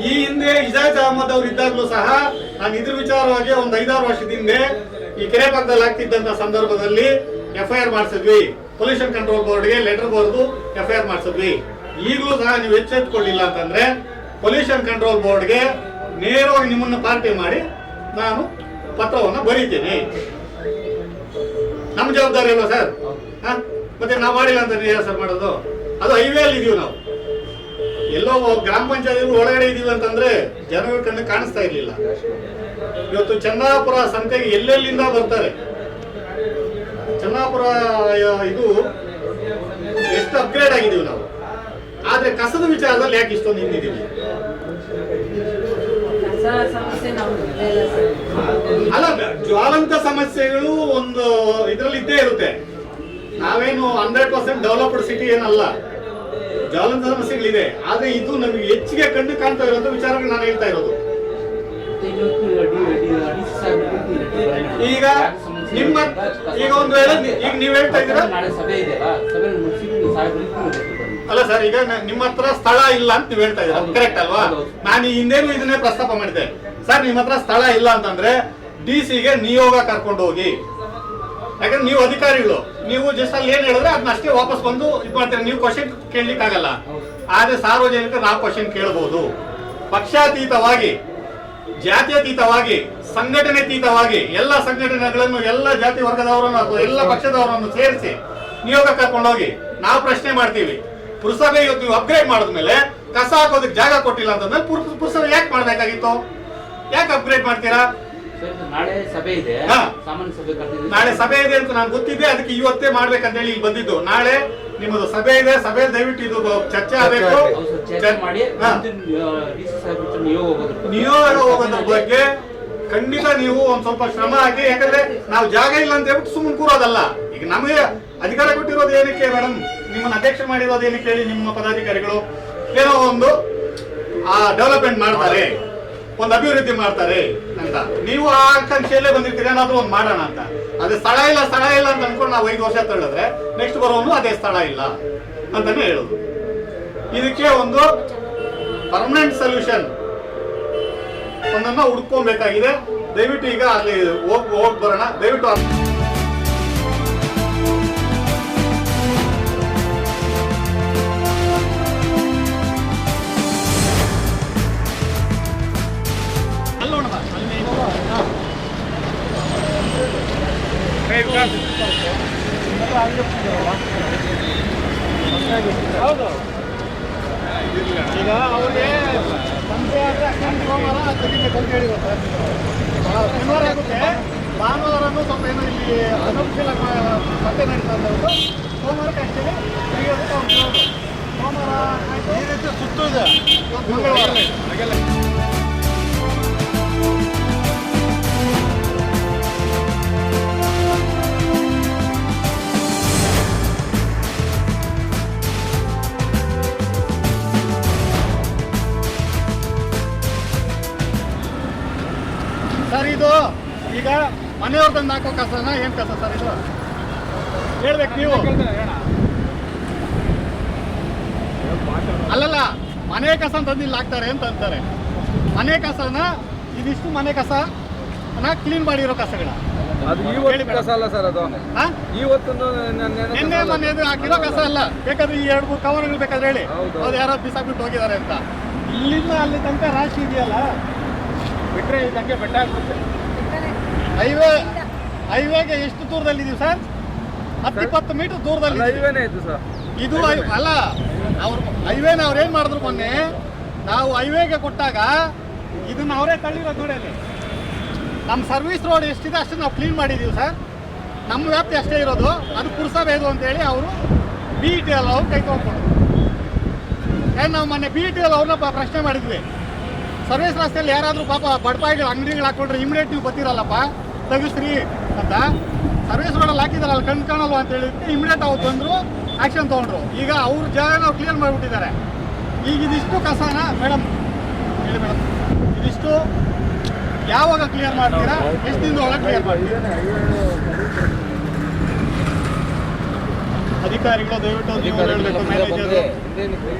ಈ ಹಿಂದೆ ಇಜಾಜ್ ಅಹಮದ್ ಅವ್ರು ಇದ್ದಾಗಲೂ ಸಹ ನಾನು ಇದ್ರ ವಿಚಾರವಾಗಿ ಒಂದು ಐದಾರು ವರ್ಷದ ಹಿಂದೆ ಈ ಕೆರೆ ಪಕ್ಕದಲ್ಲಿ ಆಗ್ತಿದ್ದಂತ ಸಂದರ್ಭದಲ್ಲಿ ಎಫ್ ಐ ಆರ್ ಮಾಡಿಸಿದ್ವಿ ಪೊಲ್ಯೂಷನ್ ಕಂಟ್ರೋಲ್ ಬೋರ್ಡ್ಗೆ ಲೆಟರ್ ಬರೆದು ಎಫ್ ಐ ಆರ್ ಮಾಡಿಸಿದ್ವಿ. ಈಗಲೂ ಸಹ ನೀವು ಎಚ್ಚೆತ್ಕೊಳ್ಳಿಲ್ಲ ಅಂತಂದ್ರೆ ಪೊಲ್ಯೂಷನ್ ಕಂಟ್ರೋಲ್ ಬೋರ್ಡ್ಗೆ ನೇರವಾಗಿ ನಿಮ್ಮನ್ನು ಪಾರ್ಟಿ ಮಾಡಿ ನಾನು ಪತ್ರವನ್ನು ಬರೀತೀನಿ. ನಮ್ಮ ಜವಾಬ್ದಾರಿ ಅಲ್ವಾ ಸರ್? ಮತ್ತೆ ನಾವು ಮಾಡಿಲ್ಲ ಅಂತ ನೀವು ಸರ್ ಮಾಡೋದು? ಅದು ಹೈವೇ ಅಲ್ಲಿ ಇದೀವಿ ನಾವು. ಎಲ್ಲೋ ಗ್ರಾಮ ಪಂಚಾಯತ್ ಒಳಗಡೆ ಇದೀವಿ ಅಂತಂದ್ರೆ ಜನಗಳ ಕಣ್ಣು ಕಾಣಿಸ್ತಾ ಇರ್ಲಿಲ್ಲ. ಇವತ್ತು ಚನ್ನಾಪುರ ಸಂತೆಗೆ ಎಲ್ಲೆಲ್ಲಿಂದ ಬರ್ತಾರೆ? ಚನ್ನಾಪುರ ಇದು ಎಷ್ಟು ಅಪ್ಗ್ರೇಡ್ ಆಗಿದ್ದೀವಿ ನಾವು. ಆದ್ರೆ ಕಸದ ವಿಚಾರದಲ್ಲಿ ಯಾಕೆ ಇಷ್ಟೊಂದು ಹಿಂದಿದೀವಿ ಅಲ್ಲ ಜ್ವಾಲಂತ ಸಮಸ್ಯೆಗಳು ಒಂದು ಇದರಲ್ಲಿ ಇದ್ದೇ ಇರುತ್ತೆ. ನಾವೇನು ಹಂಡ್ರೆಡ್ ಪರ್ಸೆಂಟ್ ಡೆವಲಪ್ಡ್ ಸಿಟಿ ಏನಲ್ಲ. ಜ್ವಾಲಂತ ಸಮಸ್ಯೆಗಳಿದೆ. ಆದ್ರೆ ಇದು ನಮಗೆ ಹೆಚ್ಚಿಗೆ ಕಣ್ಣು ಕಾಣ್ತಾ ಇರೋದು ವಿಚಾರಗಳು ನಾನು ಹೇಳ್ತಾ ಇರೋದು. ಈಗ ನಿಮ್ಮ ಈಗ ಒಂದು ಈಗ ನೀವ್ ಹೇಳ್ತಾ ಇದ್ದೀರಾ? ಅಲ್ಲ ಸರ್ ಈಗ ನಿಮ್ಮ ಹತ್ರ ಸ್ಥಳ ಇಲ್ಲ ಅಂತ ನೀವು ಹೇಳ್ತಾ ಇದ್ದೀರಾ. ಕರೆಕ್ಟ್ ಅಲ್ವಾ? ನಾನು ಹಿಂದೆನೂ ಇದನ್ನೇ ಪ್ರಸ್ತಾಪ ಮಾಡಿದೆ ಸರ್ ನಿಮ್ಮ ಹತ್ರ ಸ್ಥಳ ಇಲ್ಲ ಅಂತಂದ್ರೆ ಡಿ ಗೆ ನಿಯೋಗ ಕರ್ಕೊಂಡು ಹೋಗಿ. ಯಾಕಂದ್ರೆ ನೀವು ಅಧಿಕಾರಿಗಳು. ನೀವು ಜಸ್ಟ್ ಅಲ್ಲಿ ಏನ್ ಹೇಳಿದ್ರೆ ಅದನ್ನ ಅಷ್ಟೇ ವಾಪಸ್ ಬಂದು ಇದು ಮಾಡ್ತೀರಾ. ನೀವು ಕ್ವಶನ್ ಕೇಳಲಿಕ್ಕೆ ಆಗಲ್ಲ ಆದ್ರೆ ಸಾರ್ವಜನಿಕರು ನಾವು ಕ್ವಶನ್ ಕೇಳಬಹುದು ಪಕ್ಷಾತೀತವಾಗಿ ಜಾತ್ಯತೀತವಾಗಿ ಸಂಘಟನೆತೀತವಾಗಿ ಎಲ್ಲ ಸಂಘಟನೆಗಳನ್ನು ಎಲ್ಲ ಜಾತಿ ವರ್ಗದವರನ್ನು ಅಥವಾ ಎಲ್ಲ ಪಕ್ಷದವರನ್ನು ಸೇರಿಸಿ ನಿಯೋಗ ಕರ್ಕೊಂಡೋಗಿ ನಾವು ಪ್ರಶ್ನೆ ಮಾಡ್ತೀವಿ. ಪುರಸಭೆ ಇವತ್ತು ನೀವು ಅಪ್ಗ್ರೇಡ್ ಮಾಡಿದ್ಮೇಲೆ ಕಸ ಹಾಕೋದಕ್ಕೆ ಜಾಗ ಕೊಟ್ಟಿಲ್ಲ ಅಂತಂದ್ರೆ ಮೇಲೆ ಪುರಸಭೆ ಯಾಕೆ ಮಾಡಬೇಕಾಗಿತ್ತು? ಯಾಕೆ ಅಪ್ಗ್ರೇಡ್ ಮಾಡ್ತೀರಾ? ನಾಳೆ ಸಭೆ ಇದೆ. ಸಾಮಾನ್ಯ ಸಭೆ ಕರೆದಿದ್ದೀವಿ. ನಾಳೆ ಸಭೆ ಇದೆ ಅಂತ ನಾನು ಗೊತ್ತಿದ್ದೆ ಅದಕ್ಕೆ ಇವತ್ತೇ ಮಾಡ್ಬೇಕಂತ ಹೇಳಿ ಇಲ್ಲಿ ಬಂದಿದ್ದು. ನಾಳೆ ನಿಮ್ಮದು ಸಭೆ ಇದೆ ಸಭೆ ದಯವಿಟ್ಟು ಇದು ಚರ್ಚೆ ಆಗಬೇಕು. ನಿಯೋಗ ಹೋಗೋದ್ರ ಬಗ್ಗೆ ಖಂಡಿತ ನೀವು ಒಂದ್ ಸ್ವಲ್ಪ ಶ್ರಮ ಹಾಕಿ ಯಾಕಂದ್ರೆ ನಾವು ಜಾಗ ಇಲ್ಲ ಅಂತ ಹೇಳ್ಬಿಟ್ಟು ಸುಮ್ಮನೆ ಕೂರೋದಲ್ಲ. ಈಗ ನಮಗೆ ಅಧಿಕಾರ ಕೊಟ್ಟಿರೋದು ಏನಕ್ಕೆ ಮೇಡಮ್ ನಿಮ್ಮನ್ನ ಅಧ್ಯಕ್ಷ ಮಾಡಿರೋದೇನು ಕೇಳಿ ನಿಮ್ಮ ಪದಾಧಿಕಾರಿಗಳು? ಏನೋ ಒಂದು, ಆ ಡೆವಲಪ್ಮೆಂಟ್ ಮಾಡ್ತಾರೆ, ಒಂದು ಅಭಿವೃದ್ಧಿ ಮಾಡ್ತಾರೆ ಅಂತ. ನೀವು ಆ ಆಕಾಂಕ್ಷೆಯಲ್ಲೇ ಬಂದಿರ್ತೀರಿ, ಏನಾದರೂ ಒಂದು ಮಾಡೋಣ ಅಂತ. ಅದೇ ಸ್ಥಳ ಇಲ್ಲ ಸ್ಥಳ ಇಲ್ಲ ಅಂತ ಅನ್ಕೊಂಡು ನಾವು ಐದು ವರ್ಷ ತಳ್ಳಿದ್ರೆ ನೆಕ್ಸ್ಟ್ ಬರೋನು ಅದೇ ಸ್ಥಳ ಇಲ್ಲ ಅಂತಾನೆ ಹೇಳುದು. ಇದಕ್ಕೆ ಒಂದು ಪರ್ಮನೆಂಟ್ ಸೊಲ್ಯೂಷನ್ ಒಂದನ್ನ ಹುಡ್ಕೊಬೇಕಾಗಿದೆ. ದಯವಿಟ್ಟು ಈಗ ಅಲ್ಲಿ ಹೋಗ್, ಹೋಗಿ ಬರೋಣ. ದಯವಿಟ್ಟು ಹೌದು ಈಗ ಅವ್ರಿಗೆ ಸಂಜೆ ಆದರೆ ಅಕ್ಕಂಗೆ ಸೋಮವಾರ ತೆಗಿಬೇಕು ಅಂತ ಸರ್ ಶನಿವಾರ ಆಗುತ್ತೆ ಭಾನುವಾರನೂ ಸ್ವಲ್ಪ ಇಲ್ಲಿ ಅನುಕೂಲ ಅಂತ ಸೋಮವಾರಕ್ಕೆ ಅವ್ರು ಸೋಮವಾರ ಇದೆ ಮಂಗಳವಾರ ಮನೆಯವ್ರು ತಂದು ಹಾಕೋ ಕಸನ ಏನ್ ಕಸ ಸರ್ ಇದು? ಹೇಳ್ಬೇಕು ನೀವು. ಅಲ್ಲಲ್ಲ ಮನೆ ಕಸ ತಂದಿಲ್ಲ ಇಲ್ಲಿ ಹಾಕ್ತಾರೆ ಅಂತ ಅಂತಾರೆ. ಮನೆ ಕಸನ ಇದಿಷ್ಟು ಮನೆ ಕಸ ಕ್ಲೀನ್ ಮಾಡಿರೋ ಕಸಗಳ. ಇವತ್ತು ಕಸ ಅಲ್ಲ ಸರ್ ಅದು. ಹಾ? ಇವತ್ತೊಂದು ನೆನ್ನೆ ಕಸ ನಿನ್ನೆ ಅಲ್ಲ. ಮೊನ್ನೆ ಹಾಕಿರೋ ಕಸ ಅಲ್ಲ. ಬೇಕಾದ್ರೆ ಈ ಎರಡು ಮೂರು ಕವರ್ಗಳು ಬೇಕಾದ್ರೆ ಹೇಳಿ. ಹೌದು. ಅವ್ರು ಯಾರೋ ಬಿಸಾಕ್ಬಿಟ್ಟು ಹೋಗಿದ್ದಾರೆ ಅಂತ. ಇಲ್ಲಿಂದ ಅಲ್ಲಿ ತನಕ ರಾಶಿ ಇದೆಯಲ್ಲ? ಬಿಟ್ರೆ ಇದಂಗೆ ಬೆಟ್ಟ ಆಗ್ಬಿಡುತ್ತೆ. ಹೈವೇ ಹೈವೇಗೆ ಎಷ್ಟು ದೂರದಲ್ಲಿ ಇದೀವಿ ಸರ್? ಹತ್ತು ಇಪ್ಪತ್ತು ಮೀಟರ್ ದೂರದಲ್ಲಿ ಹೈವೇನೇ ಇತ್ತು ಸರ್. ಇದು ಅಲ್ಲ ಅವ್ರು ಹೈವೇನ ಅವ್ರು ಏನ್ ಮಾಡಿದ್ರು ಮೊನ್ನೆ? ನಾವು ಹೈವೇಗೆ ಕೊಟ್ಟಾಗ ಇದನ್ನ ಅವರೇ ತಳ್ಳಿರೋದು ನೋಡಿ ಅಲ್ಲಿ. ನಮ್ಮ ಸರ್ವಿಸ್ ರೋಡ್ ಎಷ್ಟಿದೆ ಅಷ್ಟು ನಾವು ಕ್ಲೀನ್ ಮಾಡಿದೀವಿ ಸರ್. ನಮ್ಮ ವ್ಯಾಪ್ತಿ ಅಷ್ಟೇ ಇರೋದು. ಅದು ಪುರಸಭೆದು ಅಂತೇಳಿ ಅವರು ಬಿ ಟಿ ಎಲ್ ಅವ್ರು ಕೈ ತೊಗೊಂಡ್ರು ಏನು ನಾವು ಮೊನ್ನೆ ಬಿ ಟಿ ಎಲ್ ಅವ್ರನ್ನ ಪ್ರಶ್ನೆ ಮಾಡಿದ್ವಿ. ಸರ್ವಿಸ್ ರಸ್ತೆಯಲ್ಲಿ ಯಾರಾದರೂ ಪಾಪ ಬಡಪಾಯಿಗಳು ಅಂಗಡಿಗಳು ಹಾಕೊಂಡ್ರೆ ಇಮಿಡಿಯೇಟ್ ನೀವು ಬರ್ತೀರಲ್ಲಪ್ಪ? ತೆಗಿಸ್ರಿ ಅಂತ. ಸರ್ವಿಸ್ ರೋಡಲ್ಲಿ ಹಾಕಿದಾರಲ್ಲ ಕಣ್ ಕಾಣಲ್ವಾ ಅಂತ ಹೇಳಿದ್ರೆ ಇಮಿಡಿಯೇಟ್ ಅವ್ರು ಬಂದರು ಆ್ಯಕ್ಷನ್ ತೊಗೊಂಡ್ರು. ಈಗ ಅವ್ರ ಜಾಗ ಅವ್ರು ಕ್ಲಿಯರ್ ಮಾಡಿಬಿಟ್ಟಿದ್ದಾರೆ. ಈಗ ಇದಿಷ್ಟು ಕಸನ ಮೇಡಮ್ ಹೇಳಿ ಮೇಡಮ್ ಇದಿಷ್ಟು ಯಾವಾಗ ಕ್ಲಿಯರ್ ಮಾಡ್ತೀರಾ? ಎಷ್ಟು ದಿನದ ಒಳಗೆ ಕ್ಲಿಯರ್ ಮಾಡ್ತೀರಾ? ಅಧಿಕಾರಿಗಳು ದಯವಿಟ್ಟು ನೀವು ಹೇಳಬೇಕು. ಮ್ಯಾನೇಜರ್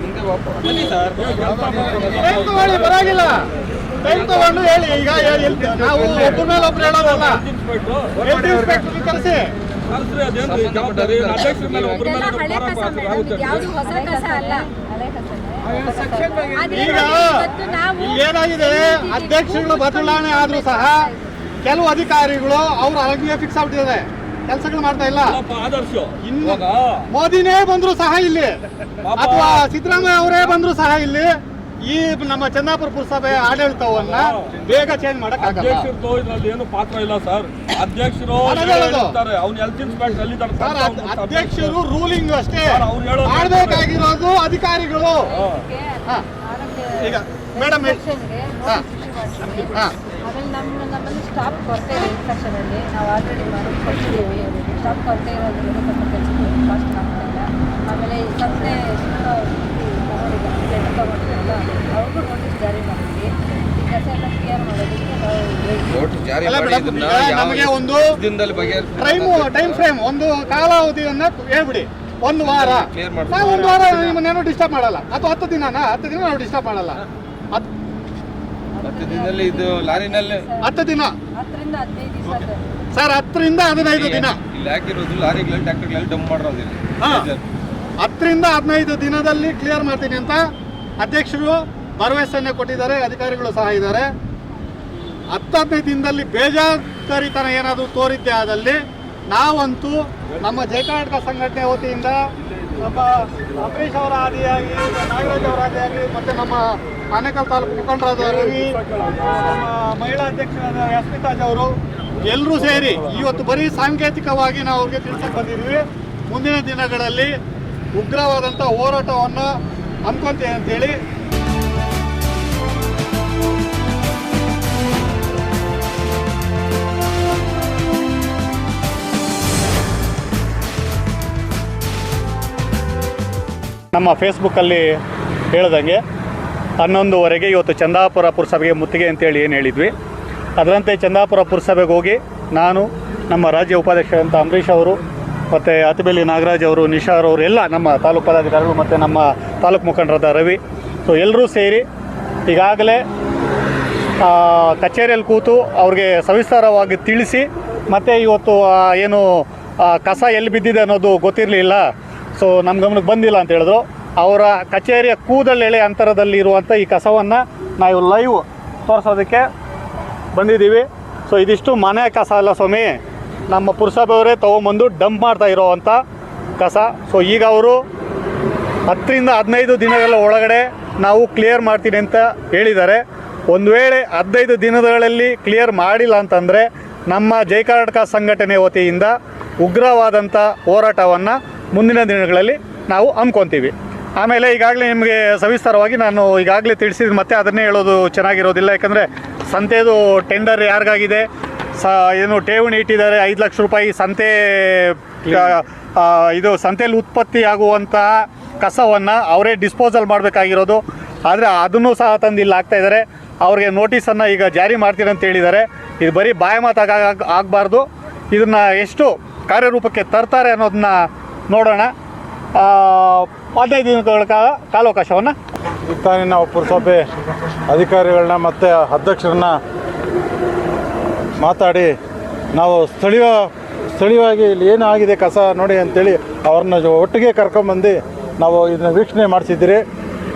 ಮುಂದೆ ವಾಪಸ್. ಟೈಮ್ ತಗೊಳ್ಳಿ ಪರವಾಗಿಲ್ಲ. ಟೈಮ್ ತಗೊಂಡು ಹೇಳಿ ಈಗ ನಾವು ಒಬ್ಬರ ಮೇಲೆ ಒಬ್ರು ಹೇಳೋದಲ್ಲ. ಇನ್ಸ್ಪೆಕ್ಟರ್ ಕರೆಸಿ? ಯಾವುದು ಹೊಸ ಕಸ ಅಲ್ಲ. ಈಗ ಏನಾಗಿದೆ? ಅಧ್ಯಕ್ಷರುಗಳು ಬದಲಾವಣೆ ಆದ್ರೂ ಸಹ ಕೆಲವು ಅಧಿಕಾರಿಗಳು ಅವ್ರ ಅಲ್ಲಿಗೆ ಫಿಕ್ಸ್ ಆಗ್ಬಿಟ್ಟಿದೆ ಕೆಲಸಗಳು ಮಾಡ್ತಾ ಇಲ್ಲ. ಇನ್ನು ಮೋದಿನೇ ಬಂದ್ರು ಸಹ ಇಲ್ಲಿ. ಅಥವಾ ಸಿದ್ದರಾಮಯ್ಯ ಅವರೇ ಬಂದ್ರು ಸಹ ಇಲ್ಲಿ. ಈ ನಮ್ಮ ಚಂದಾಪುರ ಪುರಸಭೆ ಆಡಳಿತವನ್ನ ಬೇಗ ಚೇಂಜ್ ಮಾಡಕ್ ಆಗಲ್ಲ ಅಧ್ಯಕ್ಷರದ್ದು ಇದ್ರಲ್ಲಿ ಏನು ಪಾತ್ರ ಇಲ್ಲ ಸರ್ ಅಧ್ಯಕ್ಷರು ಅವ್ನು ಹೆಲ್ತ್ ಇನ್ಸ್ಪೆಕ್ಟರ್ ಅಲ್ಲಿ ಅಧ್ಯಕ್ಷರು ರೂಲಿಂಗ್ ಅಷ್ಟೇ. ಮಾಡಬೇಕಾಗಿರೋದು ಅಧಿಕಾರಿಗಳು. ಹಾ. ಈಗ ಮೇಡಮ್ ಹಾ. ಹಾ. ಸ್ಟಾಪ್ ಕೊರತೆ ಇದೆ ಇನ್ಸ್ಪೆಕ್ಷನ್ ಅಲ್ಲಿ ನಾವು ಆಲ್ರೆಡಿ ಮಾಡಿ ಕೊಟ್ಟಿದ್ದೀವಿ ಸ್ಟಾಪ್ ಕೊರತೆ ಇರೋದ್ರಿಂದ ಸ್ವಲ್ಪ ಕೆಲಸಕ್ಕೆ ಫಾಸ್ಟ್ ಆಗ್ತಾಯಿಲ್ಲ ಆಮೇಲೆ ಈ ಕಂಪ್ನಿ ತಗೊಂಡಿದ್ದಾರೆ ತಗೊಂಡಿದ್ದಲ್ಲ ಅವ್ರಿಗೂ ನೋಟಿಸ್ ಜಾರಿ ಮಾಡಿದ್ವಿ. ಈ ಕಸ ಎಲ್ಲ ಕ್ಲಿಯರ್ ಮಾಡೋದಕ್ಕೆ ನಾವು ನಮಗೆ ಒಂದು ದಿನದಲ್ಲಿ ಟೈಮ್ ಟೈಮ್ ಫ್ರೇಮ್ ಒಂದು ಕಾಲಾವಧಿಯನ್ನ ಹೇಳ್ಬಿಡಿ. ಒಂದು ವಾರ. ನಾವು ಒಂದು ವಾರ ನಿಮ್ಮನ್ನೇನು ಡಿಸ್ಟರ್ಬ್ ಮಾಡಲ್ಲ. ಅಥವಾ ಹತ್ತು ದಿನನಾ? ಹತ್ತು ದಿನ ನಾವು ಡಿಸ್ಟರ್ಬ್ ಮಾಡಲ್ಲ. ಹತ್ತು ದಿನದಲ್ಲಿ ಇದು ಲಾರಿನಲ್ಲಿ ಹತ್ತು ದಿನ? ಹತ್ತರಿಂದ ಹದಿನೈದು ದಿವಸ ಸರ್ ಹತ್ತರಿಂದ ಹದಿನೈದು ದಿನ? ಇಲ್ಲಿ ಹಾಕಿರೋದು ಲಾರಿಗಳಲ್ಲಿ ಟ್ರ್ಯಾಕ್ಟರ್ಗಳಲ್ಲಿ ಡಂಪ್ ಮಾಡಿರೋದು ಇಲ್ಲಿ. ಹಾ. ಹತ್ತರಿಂದ ಹದಿನೈದು ದಿನದಲ್ಲಿ ಕ್ಲಿಯರ್ ಮಾಡ್ತೀನಿ ಅಂತ ಅಧ್ಯಕ್ಷರು ಭರವಸೆಯನ್ನೇ ಕೊಟ್ಟಿದ್ದಾರೆ ಅಧಿಕಾರಿಗಳು ಸಹ ಇದ್ದಾರೆ. ಹತ್ತು ಹದಿನೈದು ದಿನದಲ್ಲಿ ಬೇಜವಾಬ್ದಾರಿತನ ಏನಾದರೂ ತೋರಿದ್ದೆ ಆದಲ್ಲಿ ನಾವಂತೂ ನಮ್ಮ ಜಯಕರ್ನಾಟಕ ಸಂಘಟನೆ ವತಿಯಿಂದ ನಮ್ಮ ಅಂಬರೀಶ್ ಅವರ ಆದಿಯಾಗಿ ನಾಗರಾಜ್ ಅವರ ಆದಿಯಾಗಿ ಮತ್ತು ನಮ್ಮ ಆನೇಕಲ್ ತಾಲೂಕು ಮುಖಂಡರಾದ ರವಿ, ನಮ್ಮ ಮಹಿಳಾ ಅಧ್ಯಕ್ಷರಾದ ಯಸ್ಮಿತಾಜ್ ಅವರು ಎಲ್ಲರೂ ಸೇರಿ ಇವತ್ತು ಬರೀ ಸಾಂಕೇತಿಕವಾಗಿ ನಾವು ಅವ್ರಿಗೆ ತಿಳಿಸಕ್ಕೆ ಬಂದಿದ್ವಿ ಮುಂದಿನ ದಿನಗಳಲ್ಲಿ ಉಗ್ರವಾದಂಥ ಹೋರಾಟವನ್ನು ಅಂದ್ಕೊಂತೀವಿ ಅಂತೇಳಿ ನಮ್ಮ ಫೇಸ್ಬುಕ್ಕಲ್ಲಿ ಹೇಳ್ದಂಗೆ ಹನ್ನೊಂದುವರೆಗೆ ಇವತ್ತು ಚಂದಾಪುರ ಪುರಸಭೆಗೆ ಮುತ್ತಿಗೆ ಅಂತೇಳಿ ಏನು ಹೇಳಿದ್ವಿ. ಅದರಂತೆ ಚಂದಾಪುರ ಪುರಸಭೆಗೆ ಹೋಗಿ ನಾನು, ನಮ್ಮ ರಾಜ್ಯ ಉಪಾಧ್ಯಕ್ಷರಂತ ಅಂಬರೀಷ್ ಅವರು, ಮತ್ತು ಅತಿಬೇಲಿ ನಾಗರಾಜ್ ಅವರು ನಿಶಾರ್ ಅವರು, ಎಲ್ಲ ನಮ್ಮ ತಾಲೂಕು ಪದಾಧಿಕಾರಿಗಳು ಮತ್ತು ನಮ್ಮ ತಾಲೂಕು ಮುಖಂಡರಾದ ರವಿ. ಸೊ ಎಲ್ಲರೂ ಸೇರಿ ಈಗಾಗಲೇ ಕಚೇರಿಯಲ್ಲಿ ಕೂತು ಅವ್ರಿಗೆ ಸವಿಸ್ತಾರವಾಗಿ ತಿಳಿಸಿ, ಮತ್ತು ಇವತ್ತು ಏನು ಕಸ ಎಲ್ಲಿ ಬಿದ್ದಿದೆ ಅನ್ನೋದು ಗೊತ್ತಿರಲಿಲ್ಲ. ಸೊ ನಮ್ಮ ಗಮನಕ್ಕೆ ಬಂದಿಲ್ಲ ಅಂತ ಹೇಳಿದ್ರು. ಅವರ ಕಚೇರಿಯ ಕೂದಲೆಳೆ ಅಂತರದಲ್ಲಿ ಇರುವಂಥ ಈ ಕಸವನ್ನು ನಾವು ಲೈವ್ ತೋರಿಸೋದಕ್ಕೆ ಬಂದಿದ್ದೀವಿ. ಸೊ ಇದಿಷ್ಟು ಮನೆ ಕಸ ಅಲ್ಲ ಸ್ವಾಮಿ. ನಮ್ಮ ಪುರಸಭೆಯವರೇ ತೊಗೊಂಬಂದು ಡಂಪ್ ಮಾಡ್ತಾ ಇರೋವಂಥ ಕಸ. ಸೊ ಈಗ ಅವರು ಹತ್ತರಿಂದ ಹದಿನೈದು ದಿನಗಳ ಒಳಗಡೆ ನಾವು ಕ್ಲಿಯರ್ ಮಾಡ್ತೀನಿ ಅಂತ ಹೇಳಿದ್ದಾರೆ. ಒಂದು ವೇಳೆ ಹದಿನೈದು ದಿನಗಳಲ್ಲಿ ಕ್ಲಿಯರ್ ಮಾಡಿಲ್ಲ ಅಂತಂದರೆ ನಮ್ಮ ಜೈ ಕರ್ನಾಟಕ ಸಂಘಟನೆ ವತಿಯಿಂದ ಉಗ್ರವಾದಂಥ ಹೋರಾಟವನ್ನು ಮುಂದಿನ ದಿನಗಳಲ್ಲಿ ನಾವು ಅಂದ್ಕೊತೀವಿ ಆಮೇಲೆ ಈಗಾಗಲೇ ನಿಮಗೆ ಸವಿಸ್ತಾರವಾಗಿ ನಾನು ಈಗಾಗಲೇ ತಿಳಿಸಿದ ಮತ್ತೆ ಅದನ್ನೇ ಹೇಳೋದು ಚೆನ್ನಾಗಿರೋದಿಲ್ಲ. ಯಾಕಂದರೆ ಸಂತೆದು ಟೆಂಡರ್ ಯಾರಿಗಾಗಿದೆ? ಸ, ಏನು ಠೇವಣಿ ಇಟ್ಟಿದ್ದಾರೆ, ಐದು ಲಕ್ಷ ರೂಪಾಯಿ ಸಂತೆ ಇದು ಸಂತೆಯಲ್ಲಿ ಉತ್ಪತ್ತಿ ಆಗುವಂಥ ಕಸವನ್ನು ಅವರೇ ಡಿಸ್ಪೋಸಲ್ ಮಾಡಬೇಕಾಗಿರೋದು. ಆದರೆ ಅದನ್ನು ಸಹ ತಂದು ಇಲ್ಲಿ ಹಾಕ್ತಾ ಇದ್ದಾರೆ. ಅವ್ರಿಗೆ ನೋಟಿಸನ್ನು ಈಗ ಜಾರಿ ಮಾಡ್ತೀನಿ ಅಂತ ಹೇಳಿದ್ದಾರೆ. ಇದು ಬರೀ ಬಾಯ ಮಾತಾಗ ಆಗಬಾರ್ದು. ಇದನ್ನು ಎಷ್ಟು ಕಾರ್ಯರೂಪಕ್ಕೆ ತರ್ತಾರೆ ಅನ್ನೋದನ್ನ ನೋಡೋಣ. ಹದಿನೈದು ದಿನಗಳ ಕಾಲ ಕಾಲಾವಕಾಶವನ್ನು ತಾನೇ ನಾವು ಪುರಸಭೆ ಅಧಿಕಾರಿಗಳನ್ನ ಮತ್ತು ಅಧ್ಯಕ್ಷರನ್ನ ಮಾತಾಡಿ ನಾವು ಸ್ಥಳೀಯ, ಸ್ಥಳೀಯವಾಗಿ ಇಲ್ಲಿ ಏನಾಗಿದೆ ಕಸ ನೋಡಿ ಅಂತೇಳಿ ಅವ್ರನ್ನ ಒಟ್ಟಿಗೆ ಕರ್ಕೊಂಬಂದು ನಾವು ಇದನ್ನ ವೀಕ್ಷಣೆ ಮಾಡಿಸಿದ್ದೀರಿ.